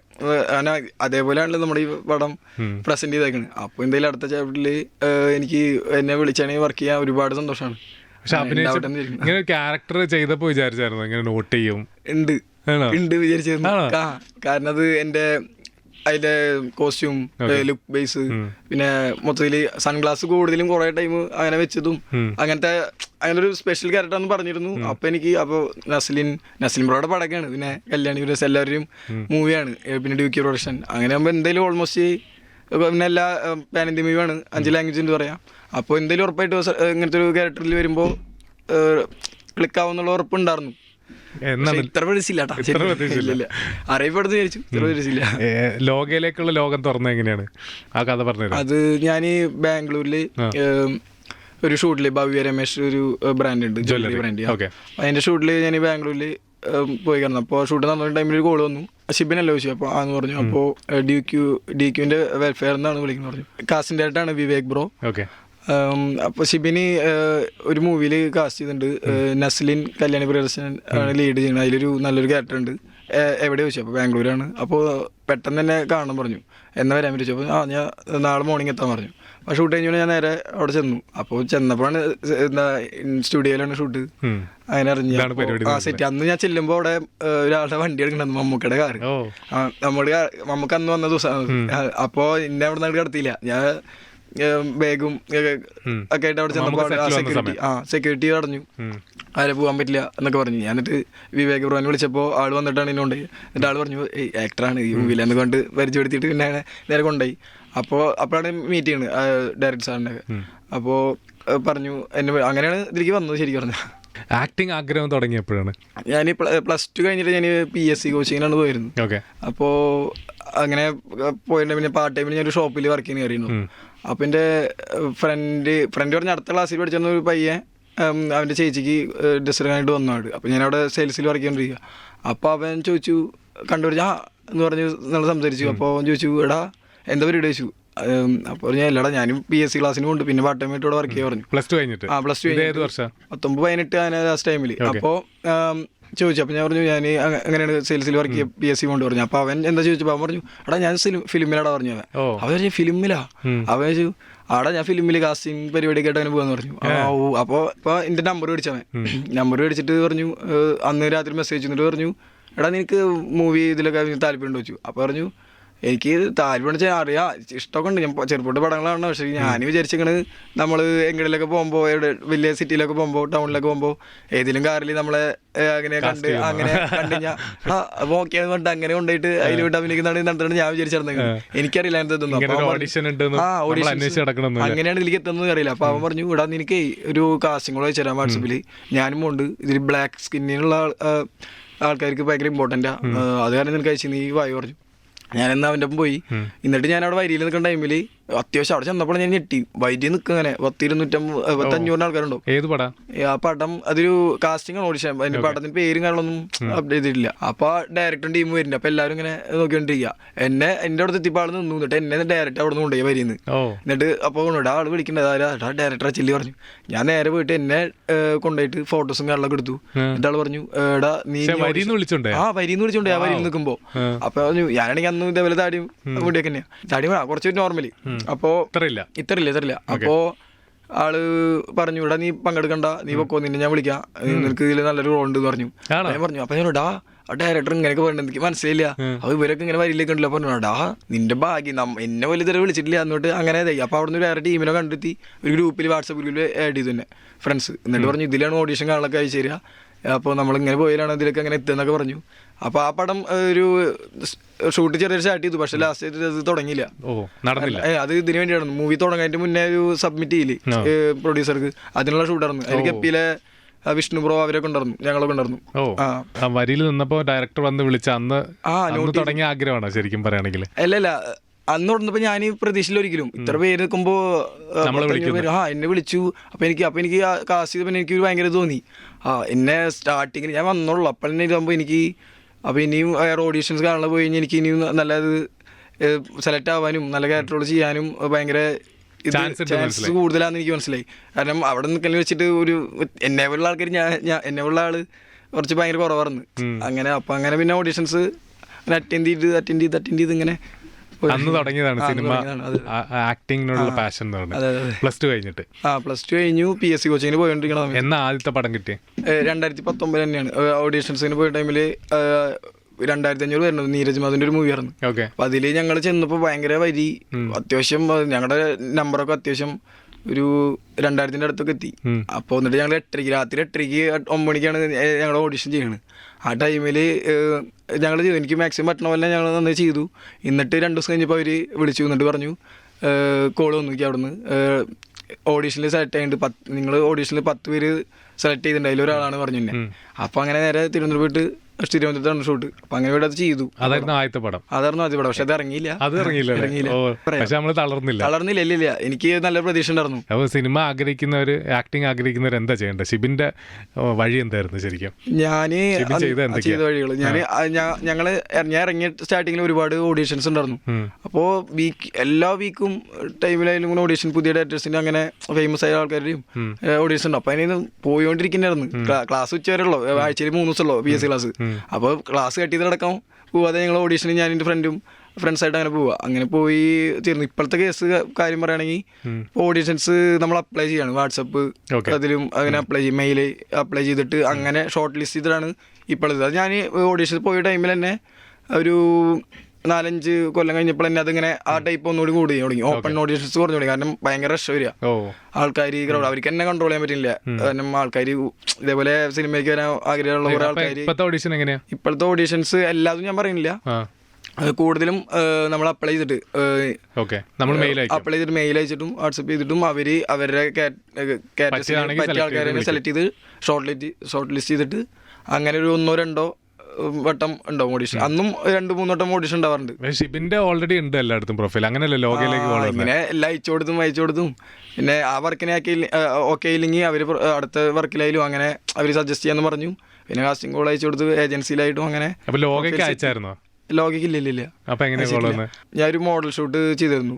അങ്ങനെ അതേപോലെയാണല്ലോ നമ്മുടെ ഈ പടം പ്രസന്റ് ചെയ്തേക്കുന്നത് അപ്പൊ എന്തായാലും അടുത്ത ചാപ്റ്ററിൽ എനിക്ക് എന്നെ വിളിച്ചാണെങ്കിൽ വർക്ക് ചെയ്യാൻ ഒരുപാട് സന്തോഷമാണ്. പക്ഷെ അഭിനയിച്ച. ഇങ്ങനെ ക്യാരക്ടർ ചെയ്തപ്പോ വിചാരിച്ചായിരുന്നു ഇങ്ങനെ നോട്ട് ചെയ്യും. ഉണ്ട്. ഉണ്ട് വിചാരിച്ചിരുന്നു. കാരണം അത് എന്റെ അതിന്റെ കോസ്റ്റ്യൂം ലുക്ക് ബേസ് പിന്നെ മൊത്തത്തിൽ സൺഗ്ലാസ് കൂടുതലും കുറെ ടൈം അങ്ങനെ വെച്ചതും അങ്ങനത്തെ അങ്ങനെ ഒരു സ്പെഷ്യൽ ക്യാരക്ടർ എന്ന് പറഞ്ഞിരുന്നു അപ്പൊ എനിക്ക് അപ്പൊ നസ്ലിൻ നസ്ലിൻ ബ്രോയുടെ പടക്കാണ് പിന്നെ കല്യാണി വിരസ് എല്ലാവരും മൂവിയാണ് പിന്നെ ഡ്യൂക്കി പ്രൊഡക്ഷൻ അങ്ങനെ ആകുമ്പോൾ എന്തായാലും ഓൾമോസ്റ്റ് പിന്നെ എല്ലാ പാൻ മൂവിയാണ് മൂവി അഞ്ച് ലാംഗ്വേജ് എന്ന് പറയാം. അപ്പോൾ എന്തെങ്കിലും ഉറപ്പായിട്ട് ഇങ്ങനത്തെ ഒരു ക്യാരക്ടറിൽ വരുമ്പോൾ ക്ലിക്കാവുന്നുള്ള ഉറപ്പുണ്ടായിരുന്നു ഇത്ര. അറിയപ്പെടുന്നു വിചാരിച്ചു. ഇത്ര പ്രതീക്ഷിച്ചില്ല ലോകയിലേക്കുള്ള ലോകം തുറന്നത് എങ്ങനെയാണ്? ആ കഥ പറഞ്ഞത് അത് ഞാൻ ബാംഗ്ലൂരിൽ ഒരു ഷൂട്ടിൽ ഭവ്യ രമേശ് ഒരു ബ്രാൻഡ് ഉണ്ട് ജ്വല്ലറി. ബ്രാൻഡ്. അതിന്റെ ഷൂട്ടിൽ ഞാൻ ബാംഗ്ലൂരിൽ പോയി കിടന്നു. അപ്പോൾ ഷൂട്ട് നടന്ന ടൈമിൽ ഒരു കോൾ വന്നു. ഷിബിനല്ലേ ചോദിച്ചു അപ്പോൾ ആന്ന് പറഞ്ഞു. അപ്പോൾ ഡി ക്യു ഡി ക്യുവിന്റെ വെൽഫെയർ എന്നാണ് വിളിക്കുന്നത് പറഞ്ഞു. കാസിന്റെ ആയിട്ടാണ് വിവേക് ബ്രോ. ഓക്കെ അപ്പോൾ ഷിബിന് ഒരു മൂവിയിൽ കാസ്റ്റ് ചെയ്തിട്ടുണ്ട്. നസ്ലിൻ കല്യാണി പ്രിയദർശൻ ആണ് ലീഡ് ചെയ്യുന്നത്. അതിലൊരു നല്ലൊരു ക്യാരക്ടർ ഉണ്ട്. എവിടെ ചോദിച്ചു? അപ്പോൾ ബാംഗ്ലൂരാണ്. അപ്പോൾ പെട്ടെന്ന് തന്നെ കാണാൻ പറഞ്ഞു. എന്നാ വരാൻ പറ്റും? അപ്പോൾ ആ ഞാൻ നാളെ മോർണിംഗ് എത്താൻ പറഞ്ഞു. അപ്പോൾ ഷൂട്ട് കഴിഞ്ഞാൽ ഞാൻ നേരെ അവിടെ ചെന്നു. അപ്പോൾ ചെന്നപ്പോഴാണ് എന്താ സ്റ്റുഡിയോയിലാണ് ഷൂട്ട് അങ്ങനെ അറിഞ്ഞു. ആ സെറ്റ് അന്ന് ഞാൻ ചെല്ലുമ്പോൾ അവിടെ ഒരാളുടെ വണ്ടി എടുക്കണ്ടെന്ന് മമ്മൂക്കയുടെ കാറ്. ഓ. നമ്മുടെ മമ്മൂക്ക നമുക്ക് അന്ന് വന്ന ദിവസമാണ് അപ്പോൾ എന്നെ അവിടെ നിന്ന് കിടത്തിയില്ല. ഞാൻ ബാഗും ഒക്കെ ആയിട്ട് അവിടെ ചെന്നപ്പോൾ ആ സെക്യൂരിറ്റി ആ സെക്യൂരിറ്റി തടഞ്ഞു. ആരെ പോകാൻ പറ്റില്ല എന്നൊക്കെ പറഞ്ഞു. ഞാൻ എന്നിട്ട് വിവേക് ബ്രോനെ വിളിച്ചപ്പോൾ ആൾ വന്നിട്ടാണ് എന്നെ കൊണ്ടുപോയി എന്നിട്ട് ആൾ പറഞ്ഞു ആക്ടറാണ് ഈ മൂവിയിൽ എന്ന് കൊണ്ട് പരിചയപ്പെടുത്തിയിട്ട് പിന്നെ അങ്ങനെ നേരെ കൊണ്ടുപോയി. അപ്പോൾ അപ്പോഴാണ് മീറ്റ് ചെയ്യുന്നത് ഡയറക്ടർ സാറിന്റെ അപ്പോൾ പറഞ്ഞു എന്നെ അങ്ങനെയാണ് ഇതിലേക്ക് വന്നത് ശരിക്കും പറഞ്ഞാൽ ആക്ടിങ് ആഗ്രഹം തുടങ്ങിയപ്പോഴാണ്. ഞാൻ പ്ലസ് ടു കഴിഞ്ഞിട്ട് ഞാൻ പി എസ് സി കോച്ചിങ്ങിനാണ് പോയിരുന്നത്. ഓക്കെ അപ്പോൾ അങ്ങനെ പോയിട്ട് പിന്നെ പാർട്ട് ടൈമിൽ ഞാൻ ഒരു ഷോപ്പിൽ വർക്ക് ചെയ്യുന്ന കയറിയിരുന്നു അപ്പം എന്റെ ഫ്രണ്ട് ഫ്രണ്ട് പറഞ്ഞ അടുത്ത ക്ലാസ്സിൽ പഠിച്ചിരുന്ന ഒരു പയ്യൻ അവന്റെ ചേച്ചിക്ക് ഡ്രസ്സ് എടുക്കാനായിട്ട് വന്നതാണ് ഞാൻ അവിടെ സെയിൽസിൽ വർക്ക് ചെയ്തുകൊണ്ടിരിക്കുക അപ്പോൾ അവൻ ചോദിച്ചു കണ്ടുപിടിച്ചു ആ എന്ന് പറഞ്ഞു നമ്മൾ സംസാരിച്ചു. അപ്പോൾ അവൻ ചോദിച്ചു എടാ എന്താ പരിപാടി? ചോദിച്ചു. അപ്പോൾ പറഞ്ഞു അല്ലടാ ഞാനും പി എസ് സി ക്ലാസ്സിന് കൊണ്ട് പിന്നെ പാർട്ട് ടൈമായിട്ട് ഇവിടെ വർക്ക് ചെയ്യാൻ പറഞ്ഞു. പ്ലസ് ടു കഴിഞ്ഞിട്ട്. ആ പ്ലസ് ടു കഴിഞ്ഞിട്ട് ഏത് വർഷം? പത്തൊമ്പത് പതിനെട്ട് ലാസ്റ്റ് ടൈമിൽ അപ്പോൾ ചോദിച്ചു അപ്പോൾ ഞാൻ പറഞ്ഞു ഞാൻ അങ്ങനെയാണ് സെയിൽസിൽ വർക്ക് ചെയ്യുക പി എസ് സി കൊണ്ട് പറഞ്ഞു അപ്പോൾ അവൻ എന്താ ചോദിച്ചപ്പോൾ അവൻ പറഞ്ഞു എടാ ഞാൻ ഫിലിമിലാടാ പറഞ്ഞു അവൻ. അവൻ പറഞ്ഞു ഫിലിമിലാ? അവൻ ചോദിച്ചു അവിടെ ഞാൻ ഫിലിമിൽ കാസ്റ്റിംഗ് പരിപാടിയൊക്കെ ആയിട്ട് അങ്ങനെ പോകാന്ന് പറഞ്ഞു ഓ അപ്പോൾ ഇപ്പോൾ എന്റെ നമ്പർ മേടിച്ചവൻ നമ്പർ മേടിച്ചിട്ട് പറഞ്ഞു അന്ന് രാത്രി മെസ്സേജ് എന്നിട്ട് പറഞ്ഞു എടാ നിനക്ക് മൂവി ഇതിലൊക്കെ താല്പര്യം ഉണ്ടോ ചോദിച്ചു. അപ്പോൾ പറഞ്ഞു എനിക്ക് താല്പര്യം വെച്ചാൽ അറിയാം. ഇഷ്ടമൊക്കെ ഉണ്ട്. ഞാൻ ചെറുപ്പത്തെ പടങ്ങളാണ് പക്ഷേ ഞാൻ വിചാരിച്ചിങ്ങനെ നമ്മൾ എങ്ങനെയൊക്കെ പോകുമ്പോൾ എവിടെ വലിയ സിറ്റിയിലൊക്കെ പോകുമ്പോൾ ടൗണിലൊക്കെ പോകുമ്പോൾ ഏതെങ്കിലും കാറിൽ നമ്മളെ അങ്ങനെ കണ്ട് അങ്ങനെ കണ്ടു കഴിഞ്ഞാൽ ആ അപ്പോൾ ഓക്കെ കൊണ്ട് അങ്ങനെ കൊണ്ടുപോയിട്ട് അതിൽ വിട്ട് അഭിനയിക്കുന്നതാണ് നടത്തുന്നത് ഞാൻ വിചാരിച്ചിരുന്നത് എനിക്കറിയില്ല അതിനകത്ത് ആ, നടക്കണമെന്നില്ല. അങ്ങനെയാണ് ഇതിലേക്ക് എത്തുന്നത് അറിയില്ല അപ്പോൾ അവൻ പറഞ്ഞു ഇവിടെ എനിക്ക് ഒരു കാസ്റ്റിംഗ് കൂടെ വെച്ചുതരാം വാട്സപ്പിൽ ഞാനും ഉണ്ട്. ഇതിൽ ബ്ലാക്ക് സ്കിന്നിനുള്ള ആൾക്കാർക്ക് ഭയങ്കര ഇമ്പോർട്ടന്റാ അത് കാരണം നിനക്ക് അയച്ചു നീ വായി പറഞ്ഞു. ഞാൻ എന്നാ അവന്റെ പോയി. എന്നിട്ട് ഞാൻ അവിടെ വരിയിൽ നിൽക്കുന്ന ടൈമിൽ അത്യാവശ്യം അവിടെ ചെന്നപ്പോൾ ഞാൻ ഞെട്ടി. വൈദ്യ നിൽക്കുക അങ്ങനെ പത്തി ഇരുന്നൂറ്റമ്പത് പത്ത് അഞ്ഞൂറിന് ആൾക്കാരുണ്ടോ? ഏത് പടം? ആ പടം അതൊരു കാസ്റ്റിംഗ് ആണ് ഓഡിഷൻ. അതിന്റെ പടത്തിന്റെ പേരും കാര്യങ്ങളൊന്നും അപ്ഡേറ്റ് ചെയ്തിട്ടില്ല. അപ്പൊ ഡയറക്ടറും ടീം വരുന്നുണ്ട്. അപ്പൊ എല്ലാവരും ഇങ്ങനെ നോക്കിക്കൊണ്ടിരിക്കുക എന്നെ എന്റെ അടുത്ത് എത്തിയപ്പോൾ ആൾ നിന്നു. എന്നിട്ട് എന്നെ ഡയറക്റ്റ് അവിടെ നിന്ന് കൊണ്ടുപോയി വരിന്ന് എന്നിട്ട് അപ്പോൾ കൊണ്ടുപോയി. ആൾ വിളിക്കേണ്ടത് ഡയറക്ടറെ ഡയറക്ടർ ചില്ലി പറഞ്ഞു. ഞാൻ നേരെ പോയിട്ട് എന്നെ കൊണ്ടുപോയിട്ട് ഫോട്ടോസും കാര്യങ്ങളൊക്കെ എടുത്തു. എന്നിട്ട് ആൾ പറഞ്ഞു എടാ നീ? ആ വരിന്ന് വിളിച്ചോണ്ട്. ആ വരിയിൽ നിൽക്കുമ്പോ അപ്പൊ പറഞ്ഞു ഞാനാണെങ്കിൽ അന്ന് ഇതേപോലെ താടിയും മുടിയൊക്കെ തന്നെയാ. താടി കുറച്ച് നോർമലി അപ്പോ ഇത്രയില്ല. ഇത്രയില്ല ഇത്രയില്ല. അപ്പോ ആൾ പറഞ്ഞു ഇവിടെ നീ പങ്കെടുക്കണ്ട. നീ പൊക്കോ നിന്നെ ഞാൻ വിളിക്കാം. നിനക്ക് ഇതിൽ നല്ലൊരു റോൾ ഉണ്ട് പറഞ്ഞു. ഞാൻ പറഞ്ഞു അപ്പൊ ഞാൻ ആ ഡയറക്ടർ ഇങ്ങനെയൊക്കെ പറഞ്ഞു എനിക്ക് മനസ്സിലായില്ല. അപ്പൊ ഇവരൊക്കെ ഇങ്ങനെ വരിയിലേക്ക് ഉണ്ടല്ലോ. പറഞ്ഞു നിന്റെ ഭാഗ്യം എന്നെ വലിയ ഇതുവരെ വിളിച്ചിട്ടില്ല. എന്നിട്ട് അങ്ങനെ ഇതായി. അപ്പൊ അവിടുന്ന് വേറെ ടീമിനെ കണ്ടെത്തി ഒരു ഗ്രൂപ്പിൽ വാട്സപ്പ് ഗ്രൂപ്പിൽ ആഡ് ചെയ്തു തന്നെ ഫ്രണ്ട്സ് എന്നിട്ട് പറഞ്ഞു ഇതിലാണ് ഓഡീഷൻ കാണാനൊക്കെ അയച്ചു തരിക. അപ്പോൾ നമ്മൾ ഇങ്ങനെ പോയാലാണ് ഇതിലൊക്കെ അങ്ങനെ എത്തുക എന്നൊക്കെ പറഞ്ഞു. അപ്പോൾ ആ പടം ഒരു ഷൂട്ട് ചെറിയ സ്റ്റാർട്ട് ചെയ്തു. പക്ഷെ ലാസ്റ്റ് അത് തുടങ്ങിയില്ല. ഓ നടന്നില്ല. അത് ഇതിനു വേണ്ടിയാണ്. മൂവി തുടങ്ങാൻ മുന്നേ ഒരു സബ്മിറ്റ് ചെയ്യില്ലേ പ്രൊഡ്യൂസർക്ക് അതിനുള്ള ഷൂട്ടായിരുന്നു അതിൽ കപ്പിയിലെ വിഷ്ണു ബ്രോ അവരൊക്കെ ഉണ്ടായിരുന്നു. ഞങ്ങളൊക്കെ ഉണ്ടായിരുന്നു. ആ. വരിയിൽ നിന്നപ്പോ ഡയറക്ടർ വന്ന് വിളിച്ച അന്ന് തുടങ്ങിയ ആഗ്രഹമാണ് ശരിക്കും പറയുകയാണെങ്കിൽ? അല്ല അല്ല. അന്ന് തുടർന്നപ്പോ ഞാൻ പ്രതീക്ഷയില്ല ഒരിക്കലും ഇത്ര പേര് നിൽക്കുമ്പോ ആ, എന്നെ വിളിച്ചു. അപ്പൊ എനിക്ക് അപ്പൊ എനിക്ക് കാസ്റ്റ് ചെയ്തപ്പോ എനിക്ക് ഭയങ്കര തോന്നി. ആ എന്നെ സ്റ്റാർട്ടിങ്ങിൽ ഞാൻ വന്നോളൂ. അപ്പൊ തന്നെ ഇതാകുമ്പോ എനിക്ക് അപ്പൊ ഇനിയും വേറെ ഓഡീഷൻസ് കാണാൻ പോയി കഴിഞ്ഞാൽ എനിക്ക് ഇനിയും നല്ലത് സെലക്ട് ആവാനും നല്ല ക്യാരക്ടറുകൾ ചെയ്യാനും ഭയങ്കര ചാൻസ് കൂടുതലാണെന്ന് എനിക്ക് മനസ്സിലായി. കാരണം അവിടെ നിൽക്കലിൽ വെച്ചിട്ട് ഒരു എന്നെ ഉള്ള ആൾക്കാർ ഞാൻ ഞാൻ എന്നെ ഉള്ള ആൾ കുറച്ച് ഭയങ്കര കുറവായിരുന്നു അങ്ങനെ അപ്പം അങ്ങനെ പിന്നെ ഓഡീഷൻസ് അറ്റൻഡ് ചെയ്ത് അറ്റൻഡ് ചെയ്ത് അറ്റൻഡ് ചെയ്ത് ഇങ്ങനെ. അന്ന് തുടങ്ങിയതാണ് സിനിമ ആക്ടിങ്ങിനുള്ള പാഷൻ എന്ന്. പറഞ്ഞത്. പ്ലസ് ടു കഴിഞ്ഞിട്ട്. ആ പ്ലസ് ടു കഴിഞ്ഞു. പി എസ് സി കോച്ചിങ്ങിന് പോയിക്കൊണ്ടിരിക്കണ എന്നാ ആദ്യത്തെ പടം കിട്ടിയ? രണ്ടായിരത്തി പത്തൊമ്പത് തന്നെയാണ്. ഓഡീഷൻസിന് പോയ ടൈമിൽ രണ്ടായിരത്തി അഞ്ഞൂറ് വരുന്നത് നീരജ് മാധുവിന്റെ ഒരു മൂവി ആയിരുന്നു. ഓക്കെ. അപ്പൊ അതിൽ ഞങ്ങൾ ചെന്നപ്പോൾ ഭയങ്കര വരി. അത്യാവശ്യം ഞങ്ങളുടെ നമ്പറൊക്കെ അത്യാവശ്യം ഒരു രണ്ടായിരത്തിന്റെ അടുത്തൊക്കെ എത്തി. അപ്പോൾ എന്നിട്ട് ഞങ്ങൾ എട്ടരയ്ക്ക് രാത്രി എട്ടരയ്ക്ക് ഒമ്പത് മണിക്കാണ് ഞങ്ങൾ ഓഡിഷൻ ചെയ്യുന്നത് ആ ടൈമിൽ ഞങ്ങൾ ചെയ്തു. എനിക്ക് മാക്സിമം പറ്റണ പോലെ ഞങ്ങൾ നന്നായി ചെയ്തു. എന്നിട്ട് രണ്ട് ദിവസം കഴിഞ്ഞപ്പോൾ അവർ വിളിച്ചു. എന്നിട്ട് പറഞ്ഞു കോൾ വന്നു എനിക്ക് അവിടുന്ന്. ഓഡീഷനിൽ സെലക്ട് ആയിട്ടുണ്ട് പത്ത് നിങ്ങൾ ഓഡീഷനിൽ പത്ത് പേര് സെലക്ട് ചെയ്തിട്ടുണ്ട് അതിലൊരാളാണ് പറഞ്ഞു എന്നെ അപ്പോൾ അങ്ങനെ നേരെ തിരുവനന്തപുരം പോയിട്ട് തിരുവനന്തപുരത്താണ് ഷൂട്ട്. അപ്പൊ അങ്ങനെ ഇവിടെ അത് ചെയ്തു. അതായിരുന്നു ആദ്യത്തെ പടം. അതായിരുന്നു ആദ്യ പടം. പക്ഷെ അത് ഇറങ്ങിയില്ല. അത് ഇറങ്ങിയില്ല ഇറങ്ങിയില്ല. പക്ഷെ നമ്മൾ തളർന്നില്ല. തളർന്നില്ല ഇല്ല എനിക്ക് നല്ല പ്രതീക്ഷ ഉണ്ടായിരുന്നു. അപ്പോൾ സിനിമ ആഗ്രഹിക്കുന്നവർ ആക്ടിങ് ആഗ്രഹിക്കുന്നവർ എന്താ ചെയ്യേണ്ടത്? ഷിബിന്റെ വഴി എന്തായിരുന്നു ശരിക്കും? ഞാൻ ചെയ്ത വഴികൾ ഞാൻ ഞങ്ങൾ ഞാൻ ഇറങ്ങിയ സ്റ്റാർട്ടിങ്ങിൽ ഒരുപാട് ഓഡിഷൻസ് ഉണ്ടായിരുന്നു. അപ്പോൾ വീക്ക് എല്ലാ വീക്കും ടൈമിലായാലും കൂടെ ഓഡീഷൻ പുതിയ ഡയറക്ടേഴ്സിന്റെ അങ്ങനെ ഫേമസ് ആയ ആൾക്കാരുടെയും ഓഡിഷൻ ഉണ്ട്. അപ്പൊ അതിന് പോയിക്കൊണ്ടിരിക്കുന്നതായിരുന്നു ക്ലാസ് ഉച്ച വരെ ഉള്ളൂ? ആഴ്ചയിൽ മൂന്ന് ദിവസമുള്ളൂ പി എസ് സി ക്ലാസ് അപ്പോൾ ക്ലാസ് കട്ടിയതടക്കം പോവാതെ ഞങ്ങൾ ഓഡീഷന് ഞാൻ എന്റെ ഫ്രണ്ടും ഫ്രണ്ട്സായിട്ട് അങ്ങനെ പോവുക അങ്ങനെ പോയി തീർന്നു. ഇപ്പോഴത്തെ കേസ് കാര്യം പറയുകയാണെങ്കിൽ ഓഡീഷൻസ് നമ്മൾ അപ്ലൈ ചെയ്യാണ്. വാട്സപ്പ് അതിലും അങ്ങനെ അപ്ലൈ ചെയ്യും. മെയിൽ അപ്ലൈ ചെയ്തിട്ട് അങ്ങനെ ഷോർട്ട് ലിസ്റ്റ് ചെയ്തിട്ടാണ് ഇപ്പോഴത്തെ. അത് ഞാൻ ഓഡീഷൻ പോയ ടൈമിൽ തന്നെ ഒരു നാലഞ്ച് കൊല്ലം കഴിഞ്ഞപ്പോൾ തന്നെ അതിങ്ങനെ ആ ടൈപ്പ് ഒന്നുകൂടി കൂടി തുടങ്ങി. ഓപ്പൺ ഓഡിയൻസ് കുറഞ്ഞു തുടങ്ങി. കാരണം ഭയങ്കര റഷ് വരിക. ആൾക്കാർ ക്രൗഡ് അവർക്ക് എന്നെ കൺട്രോൾ ചെയ്യാൻ പറ്റില്ല. കാരണം ആൾക്കാർ ഇതേപോലെ സിനിമയ്ക്ക് വരാൻ ആഗ്രഹമുള്ള കുറെ ആൾക്കാർ ഇപ്പോഴത്തെ ഓഡിഷൻസ് എല്ലാതും ഞാൻ പറയുന്നില്ല. കൂടുതലും നമ്മൾ അപ്ലൈ ചെയ്തിട്ട് അപ്ലൈ ചെയ്തിട്ട് മെയിൽ അയച്ചിട്ടും വാട്സപ്പ് ചെയ്തിട്ടും അവർ അവരുടെ പറ്റിയ ആൾക്കാരെ സെലക്ട് ചെയ്ത് ഷോർട്ട് ലിസ്റ്റ് ഷോർട്ട് ലിസ്റ്റ് ചെയ്തിട്ട് അങ്ങനെ ഒരു ഒന്നോ രണ്ടോ വട്ടം ഉണ്ടാവും ഓഡിഷൻ അന്നും രണ്ട് മൂന്ന് വട്ടം ഓഡിഷൻ ഉണ്ടാവാറുണ്ട്. ഷിബിന്റെ ഓൾറെഡി ഉണ്ട് എല്ലായിടത്തും പ്രൊഫൈൽ അങ്ങനെയല്ലേ ലോകയിലേക്ക് ഇങ്ങനെ എല്ലാം അയച്ചു കൊടുത്തും അയച്ചു കൊടുത്തും. പിന്നെ ആ വർക്കിനെ ഓക്കെ ഇല്ലെങ്കിൽ അവർ അടുത്ത വർക്കിലായാലും അങ്ങനെ അവർ സജസ്റ്റ് ചെയ്യാന്ന് പറഞ്ഞു. പിന്നെ കാസ്റ്റിംഗ് കോൾ അയച്ചു കൊടുത്ത് ഏജൻസിയിലായിട്ടും അങ്ങനെ ലോകയ്ക്ക് അയച്ചായിരുന്നോ? ലോകിക്ക് ഇല്ല ഇല്ല ഇല്ല. അപ്പൊ എങ്ങനെയാ. കൊള്ളുന്നത് ഞാനൊരു മോഡൽ ഷൂട്ട് ചെയ്തിരുന്നു.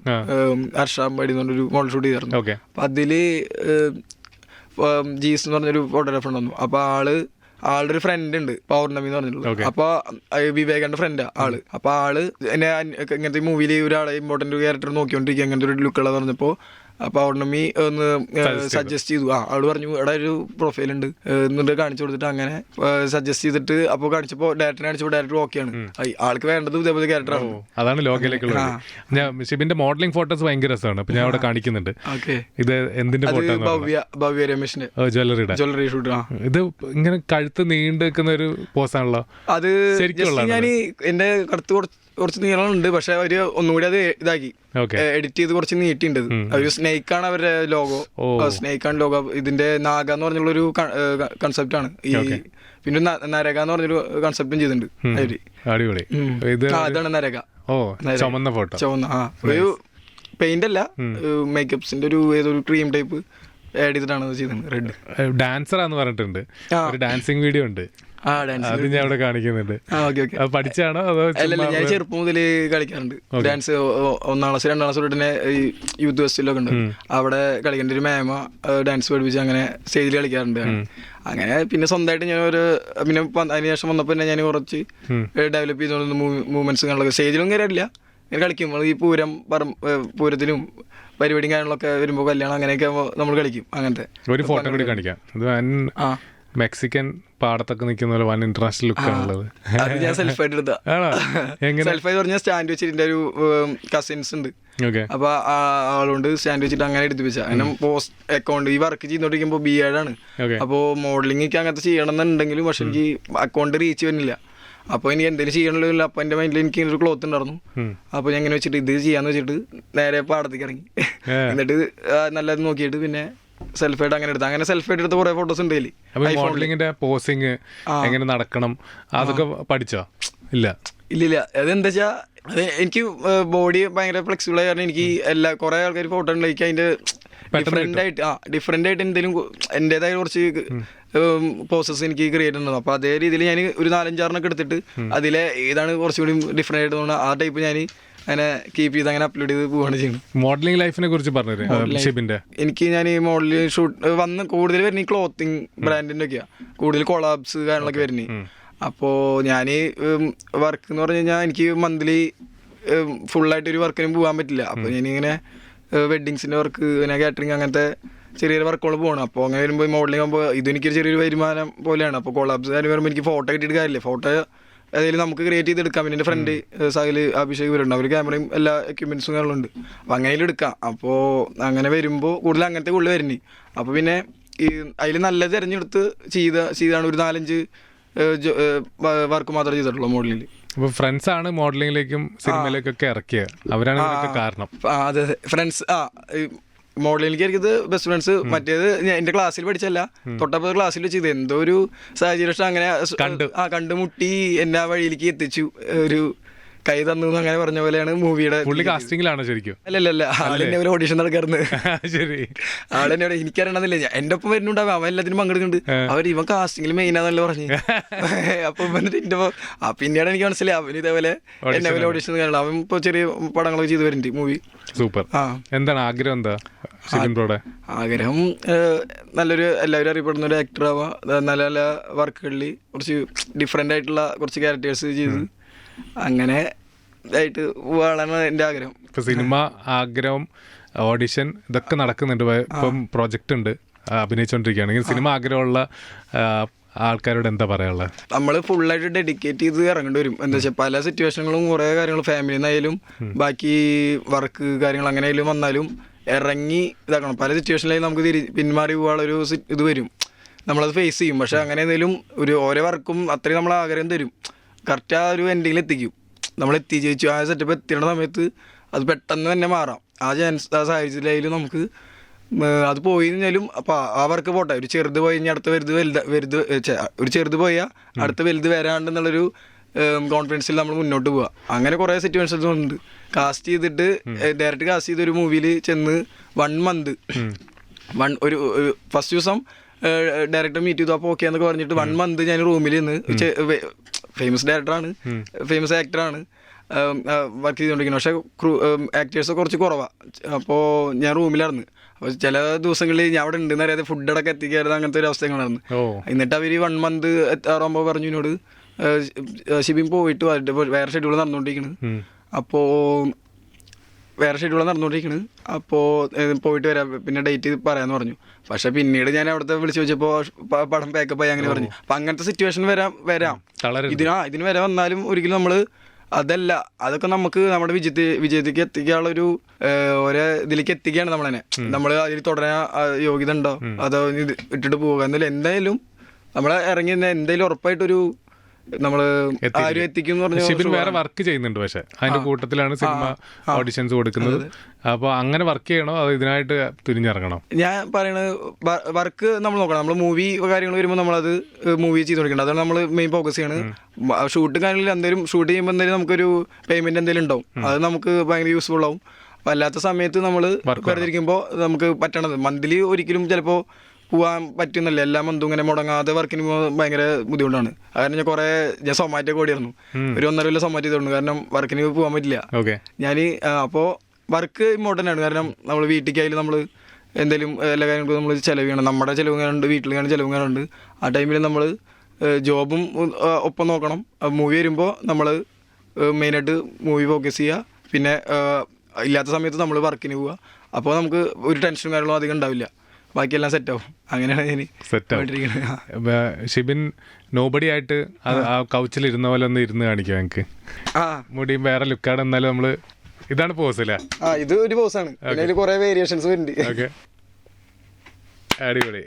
ഹർഷ അമ്പാടി എന്ന് പറഞ്ഞൊരു മോഡൽ ഷൂട്ട് ചെയ്തിരുന്നു. അപ്പൊ അതിൽ ജീസ് എന്ന് പറഞ്ഞൊരു ഫോട്ടോഗ്രാഫർ ഉണ്ടായിരുന്നു അപ്പൊ ആൾ ആളുടെ ഒരു ഫ്രണ്ട് ഉണ്ട് പൗർണമി എന്ന്. പറഞ്ഞിട്ടുള്ളത്. അപ്പോൾ വിവേകന്റെ ഫ്രണ്ടാ ആൾ. അപ്പൊ ആൾ എന്നെ ഇങ്ങനത്തെ മൂവിയിൽ ഒരാളെ ഇമ്പോർട്ടന്റ് ക്യാരക്ടർ നോക്കിക്കൊണ്ടിരിക്കുക അങ്ങനത്തെ ഒരു ലുക്കുള്ള പറഞ്ഞപ്പോൾ പൗർണമി ഒന്ന് സജസ്റ്റ് ചെയ്തു. ആ ആൾ പറഞ്ഞു ഇവിടെ ഒരു പ്രൊഫൈൽ ഉണ്ട്. എന്നിട്ട് കാണിച്ചു കൊടുത്തിട്ട് അങ്ങനെ സജസ്റ്റ് ചെയ്തിട്ട് അപ്പോൾ കാണിച്ചപ്പോൾ ഡയറക്ടറെ കാണിച്ചപ്പോൾ ഡയറക്ടർ ഓക്കെയാണ് ആൾക്ക് വേണ്ടത് ഇതേപോലെ ക്യാരക്ടറാണ് അതാണ് ലോകയിലേക്കുള്ളത് ഞാൻ ഷിബിന്റെ മോഡലിംഗ് ഫോട്ടോസ് ഭയങ്കര രസമാണ്. അപ്പൊ ഞാൻ അവിടെ കാണിക്കുന്നുണ്ട്. ഇത് എന്തിന്റെ ഫോട്ടോ ഭവ്യ ഭവ്യ രമേശിന്റെ. ജ്വല്ലറിയുടെ. ജ്വല്ലറി ഷൂട്ട് ഇത് ഇങ്ങനെ കഴുത്ത് നീണ്ടു നിൽക്കുന്ന ഒരു പോസാണല്ലോ അത് ശരിക്കും ഞാൻ എന്റെ കടുത്ത് കുറച്ച് കുറച്ച് നീളമുണ്ട് പക്ഷെ അവർ ഒന്നുകൂടി അത് ഇതാക്കി. എഡിറ്റ് ചെയ്ത് കുറച്ച് നീട്ടിണ്ട് ഒരു സ്നേക്ക് ആണ് അവരുടെ ലോഗോ. സ്നേക്ക് ആണ് ലോഗോ. ഇതിന്റെ നാഗ എന്ന് പറഞ്ഞുള്ള ഒരു കൺസെപ്റ്റ് ആണ്. ഈ പിന്നെ നരക എന്ന് പറഞ്ഞൊരു കൺസെപ്റ്റും ചെയ്തിട്ടുണ്ട് അവർ അടിപൊളി. ഉം. അതാണ് നരക. ഓ. ചുമന്ന ഫോട്ടോ ചുമന്ന ആ. ഒരു പെയിന്റ് അല്ല മേക്കപ്സിന്റെ ഒരു ഏതൊരു ക്രീം ടൈപ്പ് ആഡ് ചെയ്തിട്ടാണ് ചെയ്തത് റെഡ് ഡാൻസർ ആണെന്ന് പറഞ്ഞിട്ടുണ്ട്. ഒരു ഡാൻസിങ് വീഡിയോ ഉണ്ട്. അത് ഞാൻ അവിടെ കാണിക്കുന്നുണ്ട്. പഠിച്ചാണോ അതോ അല്ലല്ല ഞാൻ ചെറുപ്പം മുതൽ കളിക്കാറുണ്ട്. ഡാൻസ് ഒന്നാം ക്ലാസ് രണ്ടാം ക്ലാസ് തൊട്ട് തന്നെ ഈ യൂത്ത് ഫെസ്റ്റിവലൊക്കെ ഉണ്ട്. അവിടെ കളിക്കേണ്ട ഒരു മേമ ഡാൻസ് പഠിപ്പിച്ച് അങ്ങനെ സ്റ്റേജിൽ കളിക്കാറുണ്ട്. അങ്ങനെ പിന്നെ സ്വന്തമായിട്ട് ഞാൻ ഒരു പിന്നെ അതിനുശേഷം വന്നപ്പോൾ തന്നെ ഞാൻ കുറച്ച് ഡെവലപ്പ് ചെയ്തുകൊണ്ട് മൂവ്മെന്റ്സ് കാണുന്നത് സ്റ്റേജിലും കയറില്ല ഇങ്ങനെ കളിക്കും. ഈ പൂരം പറ പൂരത്തിലും പരിപാടിയും കാര്യങ്ങളൊക്കെ വരുമ്പോൾ കല്യാണം അങ്ങനെയൊക്കെ നമ്മൾ കളിക്കും. അങ്ങനത്തെ. ഒരു ഫോട്ടോ കൂടി കാണിക്കാം. മെക്സിക്കൻ പാടത്തൊക്കെ നിൽക്കുന്ന ഒരു വൺ ഇന്റർനാഷണൽ ലുക്ക് ആണുള്ളത്. അത് ഞാൻ സെൽഫായിട്ട് എടുത്താ എങ്ങനെ? സെൽഫായി പറഞ്ഞാൽ സ്റ്റാൻഡ് വെച്ചിട്ട് ഒരു കസിൻസ് ഉണ്ട്. അപ്പൊ ആളുകൊണ്ട് സ്റ്റാൻഡ് വെച്ചിട്ട് അങ്ങനെ എടുത്തു വെച്ചാൽ അങ്ങനെ പോസ്റ്റ് അക്കൗണ്ട് ഈ വർക്ക് ചെയ്തോണ്ടിരിക്കുമ്പോൾ ബി ആണ്. അപ്പോൾ മോഡലിംഗ് ഒക്കെ അങ്ങനത്തെ ചെയ്യണം എന്നുണ്ടെങ്കിലും പക്ഷെ എനിക്ക് അക്കൗണ്ട് റീച്ച് വരുന്നില്ല. അപ്പോൾ ഇനി എന്തെങ്കിലും ചെയ്യണമല്ലോ അപ്പൊ എന്റെ മൈൻഡിൽ എനിക്ക് ഒരു ക്ലോത്ത് ഉണ്ടായിരുന്നു. അപ്പോൾ ഞാൻ ഇങ്ങനെ വെച്ചിട്ട് ഇത് ചെയ്യാന്ന് വെച്ചിട്ട് നേരെ പാടത്തേക്ക് ഇറങ്ങി. <laughs> എന്നിട്ട് നല്ലത് നോക്കിയിട്ട് പിന്നെ സെൽഫായിട്ട് അങ്ങനെ എടുത്ത്. അങ്ങനെ സെൽഫായിട്ട് എടുത്ത കുറേ ഫോട്ടോസ് ഉണ്ട് മോഡലിംഗിന്റെ പോസിങ് എങ്ങനെ നടക്കണം? അതൊക്കെ പഠിച്ചോ? ഇല്ല. ഇല്ലില്ല അതെന്താ വെച്ചാ അത് എനിക്ക് ബോഡി ഭയങ്കര ഫ്ലെക്സിബിൾ ആയ കാരണം എനിക്ക് എല്ലാ കുറെ ആൾക്കാർ ഫോട്ടോ ഉണ്ടെങ്കിൽ അതിന്റെ ഡിഫറെന്റ് ആയിട്ട് ആ ഡിഫറെന്റ് ആയിട്ട് എന്തെങ്കിലും എന്റെതായ കുറച്ച് പോസസ് എനിക്ക് ക്രിയേറ്റ് ഉണ്ടോ. അപ്പൊ അതേ രീതിയിൽ ഞാൻ ഒരു നാലഞ്ചാറിനൊക്കെ എടുത്തിട്ട് അതിലെ ഏതാണ് കുറച്ചുകൂടി ഡിഫറെന്റ് ആയിട്ട് തോന്നുന്നത്. ആ ടൈപ്പ് ഞാൻ അങ്ങനെ കീപ്പ് ചെയ്ത് അങ്ങനെ അപ്ലോഡ് ചെയ്ത് പോവാണ് ചെയ്യുന്നത്. മോഡലിംഗ് ലൈഫിനെ കുറിച്ച് പറഞ്ഞു ഷിബിന്റെ? എനിക്ക് ഞാൻ ഈ മോഡലിൽ ഷൂട്ട് വന്ന് കൂടുതൽ വരുന്ന ഈ ക്ലോത്തിങ് ബ്രാൻഡിന്റെ ഒക്കെയാ. കൂടുതൽ കൊളാബ്സ് കാര്യങ്ങളൊക്കെ വരുന്നത് അപ്പോൾ ഞാൻ വർക്ക് എന്ന് പറഞ്ഞു കഴിഞ്ഞാൽ എനിക്ക് മന്ത്ലി ഫുള്ളായിട്ട് ഒരു വർക്കിനും പോകാൻ പറ്റില്ല. അപ്പോൾ ഞാനിങ്ങനെ വെഡ്ഡിങ്സിന്റെ വർക്ക് പിന്നെ കാറ്ററിങ് അങ്ങനത്തെ ചെറിയൊരു വർക്കുകൾ പോകണം അപ്പോൾ അങ്ങനെ വരുമ്പോൾ മോഡലിംഗ് ആകുമ്പോൾ ഇതെനിക്കൊരു ചെറിയൊരു വരുമാനം പോലെയാണ്. അപ്പോൾ കൊളാബ്സ് കാര്യം വരുമ്പോൾ എനിക്ക് ഫോട്ടോ കിട്ടിയിട്ട് കാര്യമില്ല. ഫോട്ടോ ഏതെങ്കിലും നമുക്ക് ക്രിയേറ്റ് ചെയ്തെടുക്കാം പിന്നെ എന്റെ ഫ്രണ്ട് സാഹിൽ അഭിഷേക് വരുന്നുണ്ട് അവർ ക്യാമറയും എല്ലാ എക്യുപ്മെൻസും കാര്യങ്ങളുണ്ട്. അപ്പോൾ അങ്ങനെ എടുക്കാം. അപ്പോൾ അങ്ങനെ വരുമ്പോൾ കൂടുതൽ അങ്ങനത്തെ കൂടുതൽ വരുന്നത് അപ്പോൾ പിന്നെ ഈ അതിൽ നല്ല തിരഞ്ഞെടുത്ത് ചെയ്ത ചെയ്താണ് ഒരു നാലഞ്ച് വർക്ക് മാത്രമേ ചെയ്തിട്ടുള്ളൂ മോഡലിൽ അപ്പൊ ഫ്രണ്ട്സ് ആണ് മോഡലിംഗിലേക്കും സിനിമയിലേക്കൊക്കെ ഇറക്കിയത്. അവരാണ് കാരണം. അതെ അതെ. ഫ്രണ്ട്സ് ആ മോഡലിലേക്ക് എനിക്കത് ബെസ്റ്റ് ഫ്രണ്ട്സ് മറ്റേത് എന്റെ ക്ലാസ്സിൽ പഠിച്ചല്ല തൊട്ടപ്പോ ക്ലാസ്സിൽ വെച്ചത് എന്തോ ഒരു സാഹചര്യം അങ്ങനെ കണ്ടു. ആ കണ്ടുമുട്ടി എന്നെ ആ വഴിയിലേക്ക് എത്തിച്ചു. ഒരു കൈ തന്നു അങ്ങനെ പറഞ്ഞ പോലെയാണ് മൂവിയുടെ പുള്ളി കാസ്റ്റിംഗിലാണോ ശരിക്കും. അല്ലല്ല ആളെന്നെ ഒരു ഓഡിഷൻ നടക്കാറുണ്ട് <laughs> ശരി. ആളെന്നോട് എനിക്കറിയണമെന്നില്ല ഞാൻ എന്റെ ഒപ്പം വരുന്നുണ്ടാവും. അവൻ എല്ലാത്തിനും പങ്കെടുക്കുന്നുണ്ട്. അവർ ഇവൻ കാസ്റ്റിംഗിൽ മെയിൻ ആണെന്നല്ലോ പറഞ്ഞു. <laughs> അപ്പൊ വന്നിട്ട് എന്റെ പിന്നീട് എനിക്ക് മനസ്സിലായി. അവൻ ഇതേപോലെ എന്നെ പോലെ ഓഡിഷൻ അവൻ ഇപ്പോൾ ചെറിയ പടങ്ങളൊക്കെ ചെയ്തു വരുന്നുണ്ട് മൂവി സൂപ്പർ. ആ. എന്താണ് ആഗ്രഹം എന്താ ആഗ്രഹം നല്ലൊരു എല്ലാവരും അറിയപ്പെടുന്ന ഒരു ആക്ടർ ആവാം. നല്ല നല്ല വർക്കുകളിൽ കുറച്ച് ഡിഫറെന്റ് ആയിട്ടുള്ള കുറച്ച് ക്യാരക്ടേഴ്സ് ചെയ്ത് അങ്ങനെ ഇതായിട്ട് പോകാനാണ് എന്റെ ആഗ്രഹം. ഇപ്പൊ സിനിമ ആഗ്രഹം ഓഡിഷൻ ഇതൊക്കെ നടക്കുന്നുണ്ട്. ഇപ്പൊ- പ്രോജക്റ്റ് ഉണ്ട്. അഭിനയിച്ചോണ്ടിരിക്കുകയാണെങ്കിൽ അഭിനയിച്ചുകൊണ്ടിരിക്കുകയാണെങ്കിൽ സിനിമ ആഗ്രഹമുള്ള ആൾക്കാരോട് എന്താ പറയാനുള്ളത്? നമ്മൾ ഫുള്ളായിട്ട് ഡെഡിക്കേറ്റ് ചെയ്ത് ഇറങ്ങേണ്ടി വരും. എന്താ വെച്ചാൽ പല സിറ്റുവേഷനുകളും കുറേ കാര്യങ്ങൾ ഫാമിലിയിൽ നിന്നായാലും ബാക്കി വർക്ക് കാര്യങ്ങൾ അങ്ങനെ ആയാലും വന്നാലും ഇറങ്ങി ഇതാക്കണം. പല സിറ്റുവേഷനിലായി നമുക്ക് തിരി പിന്മാറി പോകാനുള്ളൊരു ഇത് വരും. നമ്മളത് ഫേസ് ചെയ്യും. പക്ഷെ അങ്ങനെ എന്തെങ്കിലും ഒരു ഓരോ വർക്കും അത്രയും നമ്മൾ ആഗ്രഹം തരും. കറക്റ്റ് ആ ഒരു എൻഡിങ്ങിൽ എത്തിക്കും. നമ്മൾ എത്തി ജയിച്ചു ആ സെറ്റപ്പ് എത്തിയുടെ സമയത്ത് അത് പെട്ടെന്ന് തന്നെ മാറാം. ആ ചാൻസ് ആ സാഹചര്യത്തിലായാലും നമുക്ക് അത് പോയി കഴിഞ്ഞാലും അപ്പോൾ ആ വർക്ക് പോട്ടെ. ഒരു ചെറുത് പോയി കഴിഞ്ഞാൽ അടുത്ത വലുത് വലുത് വലുത് ഒരു ചെറുത് പോയാൽ അടുത്ത വലുത് വരാണ്ടെന്നുള്ളൊരു കോൺഫിഡൻസിൽ നമ്മൾ മുന്നോട്ട് പോവുക അങ്ങനെ കുറേ സിറ്റുവേഷൻസ് ഉണ്ട്. കാസ്റ്റ് ചെയ്തിട്ട് ഡയറക്റ്റ് കാസ്റ്റ് ചെയ്ത ഒരു മൂവിയിൽ ചെന്ന് വൺ മന്ത് വൺ ഒരു ഫസ്റ്റ് ദിവസം ഡയറക്ടർ മീറ്റ് ചെയ്തു. അപ്പോൾ ഓക്കെ എന്നൊക്കെ പറഞ്ഞിട്ട് വൺ മന്ത് ഞാൻ റൂമിൽ നിന്ന് ഫേമസ് ഡയറക്ടറാണ് ഫേമസ് ആക്ടറാണ് വർക്ക് ചെയ്തുകൊണ്ടിരിക്കുന്നത് പക്ഷേ ക്രൂ ആക്ടേഴ്സ് കുറച്ച് കുറവാണ് അപ്പോൾ ഞാൻ റൂമിലായിരുന്നു. അപ്പോൾ ചില ദിവസങ്ങളിൽ ഞാൻ അവിടെ ഉണ്ടെന്ന് അറിയാതെ ഫുഡ് അടക്കം എത്തിക്കായിരുന്നു അങ്ങനത്തെ ഒരു അവസ്ഥകളായിരുന്നു. എന്നിട്ട് അവർ വൺ മന്ത് എത്താറാകുമ്പോൾ പറഞ്ഞു എന്നോട് ഷിബിൻ പോയിട്ട് വേറെ ഷെഡ്യൂൾ നടന്നുകൊണ്ടിരിക്കുന്നത് അപ്പോൾ വേറെ ഷെഡ്യൂളാണ് നടന്നുകൊണ്ടിരിക്കുന്നത് അപ്പോൾ പോയിട്ട് വരാം. പിന്നെ ഡേറ്റ് പറയാമെന്ന് പറഞ്ഞു. പക്ഷെ പിന്നീട് ഞാൻ അവിടുത്തെ വിളിച്ച് ചോദിച്ചപ്പോൾ പടം പാക്കപ്പ് ആയി അങ്ങനെ പറഞ്ഞു. അപ്പം അങ്ങനത്തെ സിറ്റുവേഷൻ വരാം വരാം. ഇതിന് ഇതിനാ ഇതിന് വരെ വന്നാലും ഒരിക്കലും നമ്മൾ അതല്ല. അതൊക്കെ നമുക്ക് നമ്മുടെ വിജയത്തെ വിജയത്തേക്ക് എത്തിക്കാനുള്ള ഒരു ഓരോ ഇതിലേക്ക് എത്തിക്കുകയാണ് നമ്മൾ തന്നെ നമ്മൾ അതിൽ തുടരാൻ ആ, യോഗ്യത ഉണ്ടോ? അതോ ഇത് ഇട്ടിട്ട് പോകുക എന്നാലും എന്തായാലും നമ്മളെ ഇറങ്ങി എന്തായാലും ഉറപ്പായിട്ടൊരു നമ്മൾ ആരും എത്തിക്കും ഷിബിൻ വേറെ വർക്ക് ചെയ്യുന്നുണ്ട് പക്ഷെ. അതിന്റെ കൂട്ടത്തിലാണ് സിനിമ ഓഡിഷൻസ് കൊടുക്കുന്നത്. അപ്പൊ അങ്ങനെ വർക്ക് ചെയ്യണോ അത് ഇതിനായിട്ട് തിരിഞ്ഞിറങ്ങണോ? ഞാൻ പറയണത് വർക്ക് നമ്മൾ നോക്കണം. നമ്മൾ മൂവി കാര്യങ്ങൾ വരുമ്പോൾ നമ്മളത് മൂവി ചെയ്ത് കൊടുക്കണം അതാണ് നമ്മൾ മെയിൻ ഫോക്കസ് ചെയ്യണത്. ഷൂട്ട് കാര്യങ്ങളിൽ എന്തെങ്കിലും ഷൂട്ട് ചെയ്യുമ്പോൾ എന്തെങ്കിലും നമുക്കൊരു പേയ്മെന്റ് എന്തെങ്കിലും ഉണ്ടാവും. അത് നമുക്ക് ഭയങ്കര യൂസ്ഫുൾ ആവും. അല്ലാത്ത സമയത്ത് നമ്മൾ വർക്ക് ഇരിക്കുമ്പോൾ നമുക്ക് പറ്റണത്. മന്ത്ലി ഒരിക്കലും ചിലപ്പോൾ പോകാൻ പറ്റുന്നില്ല. എല്ലാ മന്തും ഇങ്ങനെ മുടങ്ങാതെ വർക്കിന് പോകാൻ ഭയങ്കര ബുദ്ധിമുട്ടാണ്. കാരണം ഞാൻ കുറേ ഞാൻ സൊമാറ്റോ ഓടിയിരുന്നു ഒരു ഒന്നര കൊല്ലം സൊമാറ്റോ ചെയ്തോണ്ട് കാരണം വർക്കിന് പോകാൻ പറ്റില്ല. ഓക്കെ. ഞാൻ അപ്പോൾ വർക്ക് ഇമ്പോർട്ടന്റ് ആണ്. കാരണം നമ്മൾ വീട്ടിലേക്കായാലും നമ്മൾ എന്തെങ്കിലും എല്ലാ കാര്യങ്ങൾക്കും നമ്മൾ ചിലവ് ചെയ്യണം. നമ്മുടെ ചിലവ് ചെയ്യാനുണ്ട് വീട്ടിൽ കാണുന്ന ചിലവ് കാണുന്നുണ്ട് ആ ടൈമിൽ നമ്മൾ ജോബും ഒപ്പം നോക്കണം. മൂവി വരുമ്പോൾ നമ്മൾ മെയിനായിട്ട് മൂവി ഫോക്കസ് ചെയ്യുക പിന്നെ ഇല്ലാത്ത സമയത്ത് നമ്മൾ വർക്കിന് പോവുക അപ്പോൾ നമുക്ക് ഒരു ടെൻഷനും കാര്യങ്ങളും അധികം ഉണ്ടാവില്ല ബാക്കിയെല്ലാം സെറ്റാവും അങ്ങനെയാണ് ഷിബിൻ നോബഡി ആയിട്ട് ആ. കൗച്ചിൽ ഇരുന്ന പോലെ ഒന്ന് ഇരുന്ന് കാണിക്കാം ആ. മുടിയും വേറെ ലുക്കാണ് എന്നാലും നമ്മൾ ഇതാണ് പോസ് അല്ലേ? ആ ഇത് ഒരു പോസ് ആണ്. കുറെ വേരിയേഷൻസ് വരുന്നുണ്ട്. ഓക്കെ അടിപൊളി.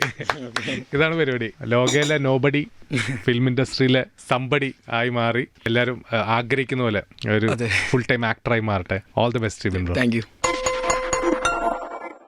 ഇതാണ് പരിപാടി. ലോകയിലെ നോബഡി ഫിലിം ഇൻഡസ്ട്രിയിലെ സമ്പടി ആയി മാറി. എല്ലാവരും ആഗ്രഹിക്കുന്ന പോലെ ഒരു ഫുൾ ടൈം ആക്ടറായി മാറട്ടെ. All the best thank you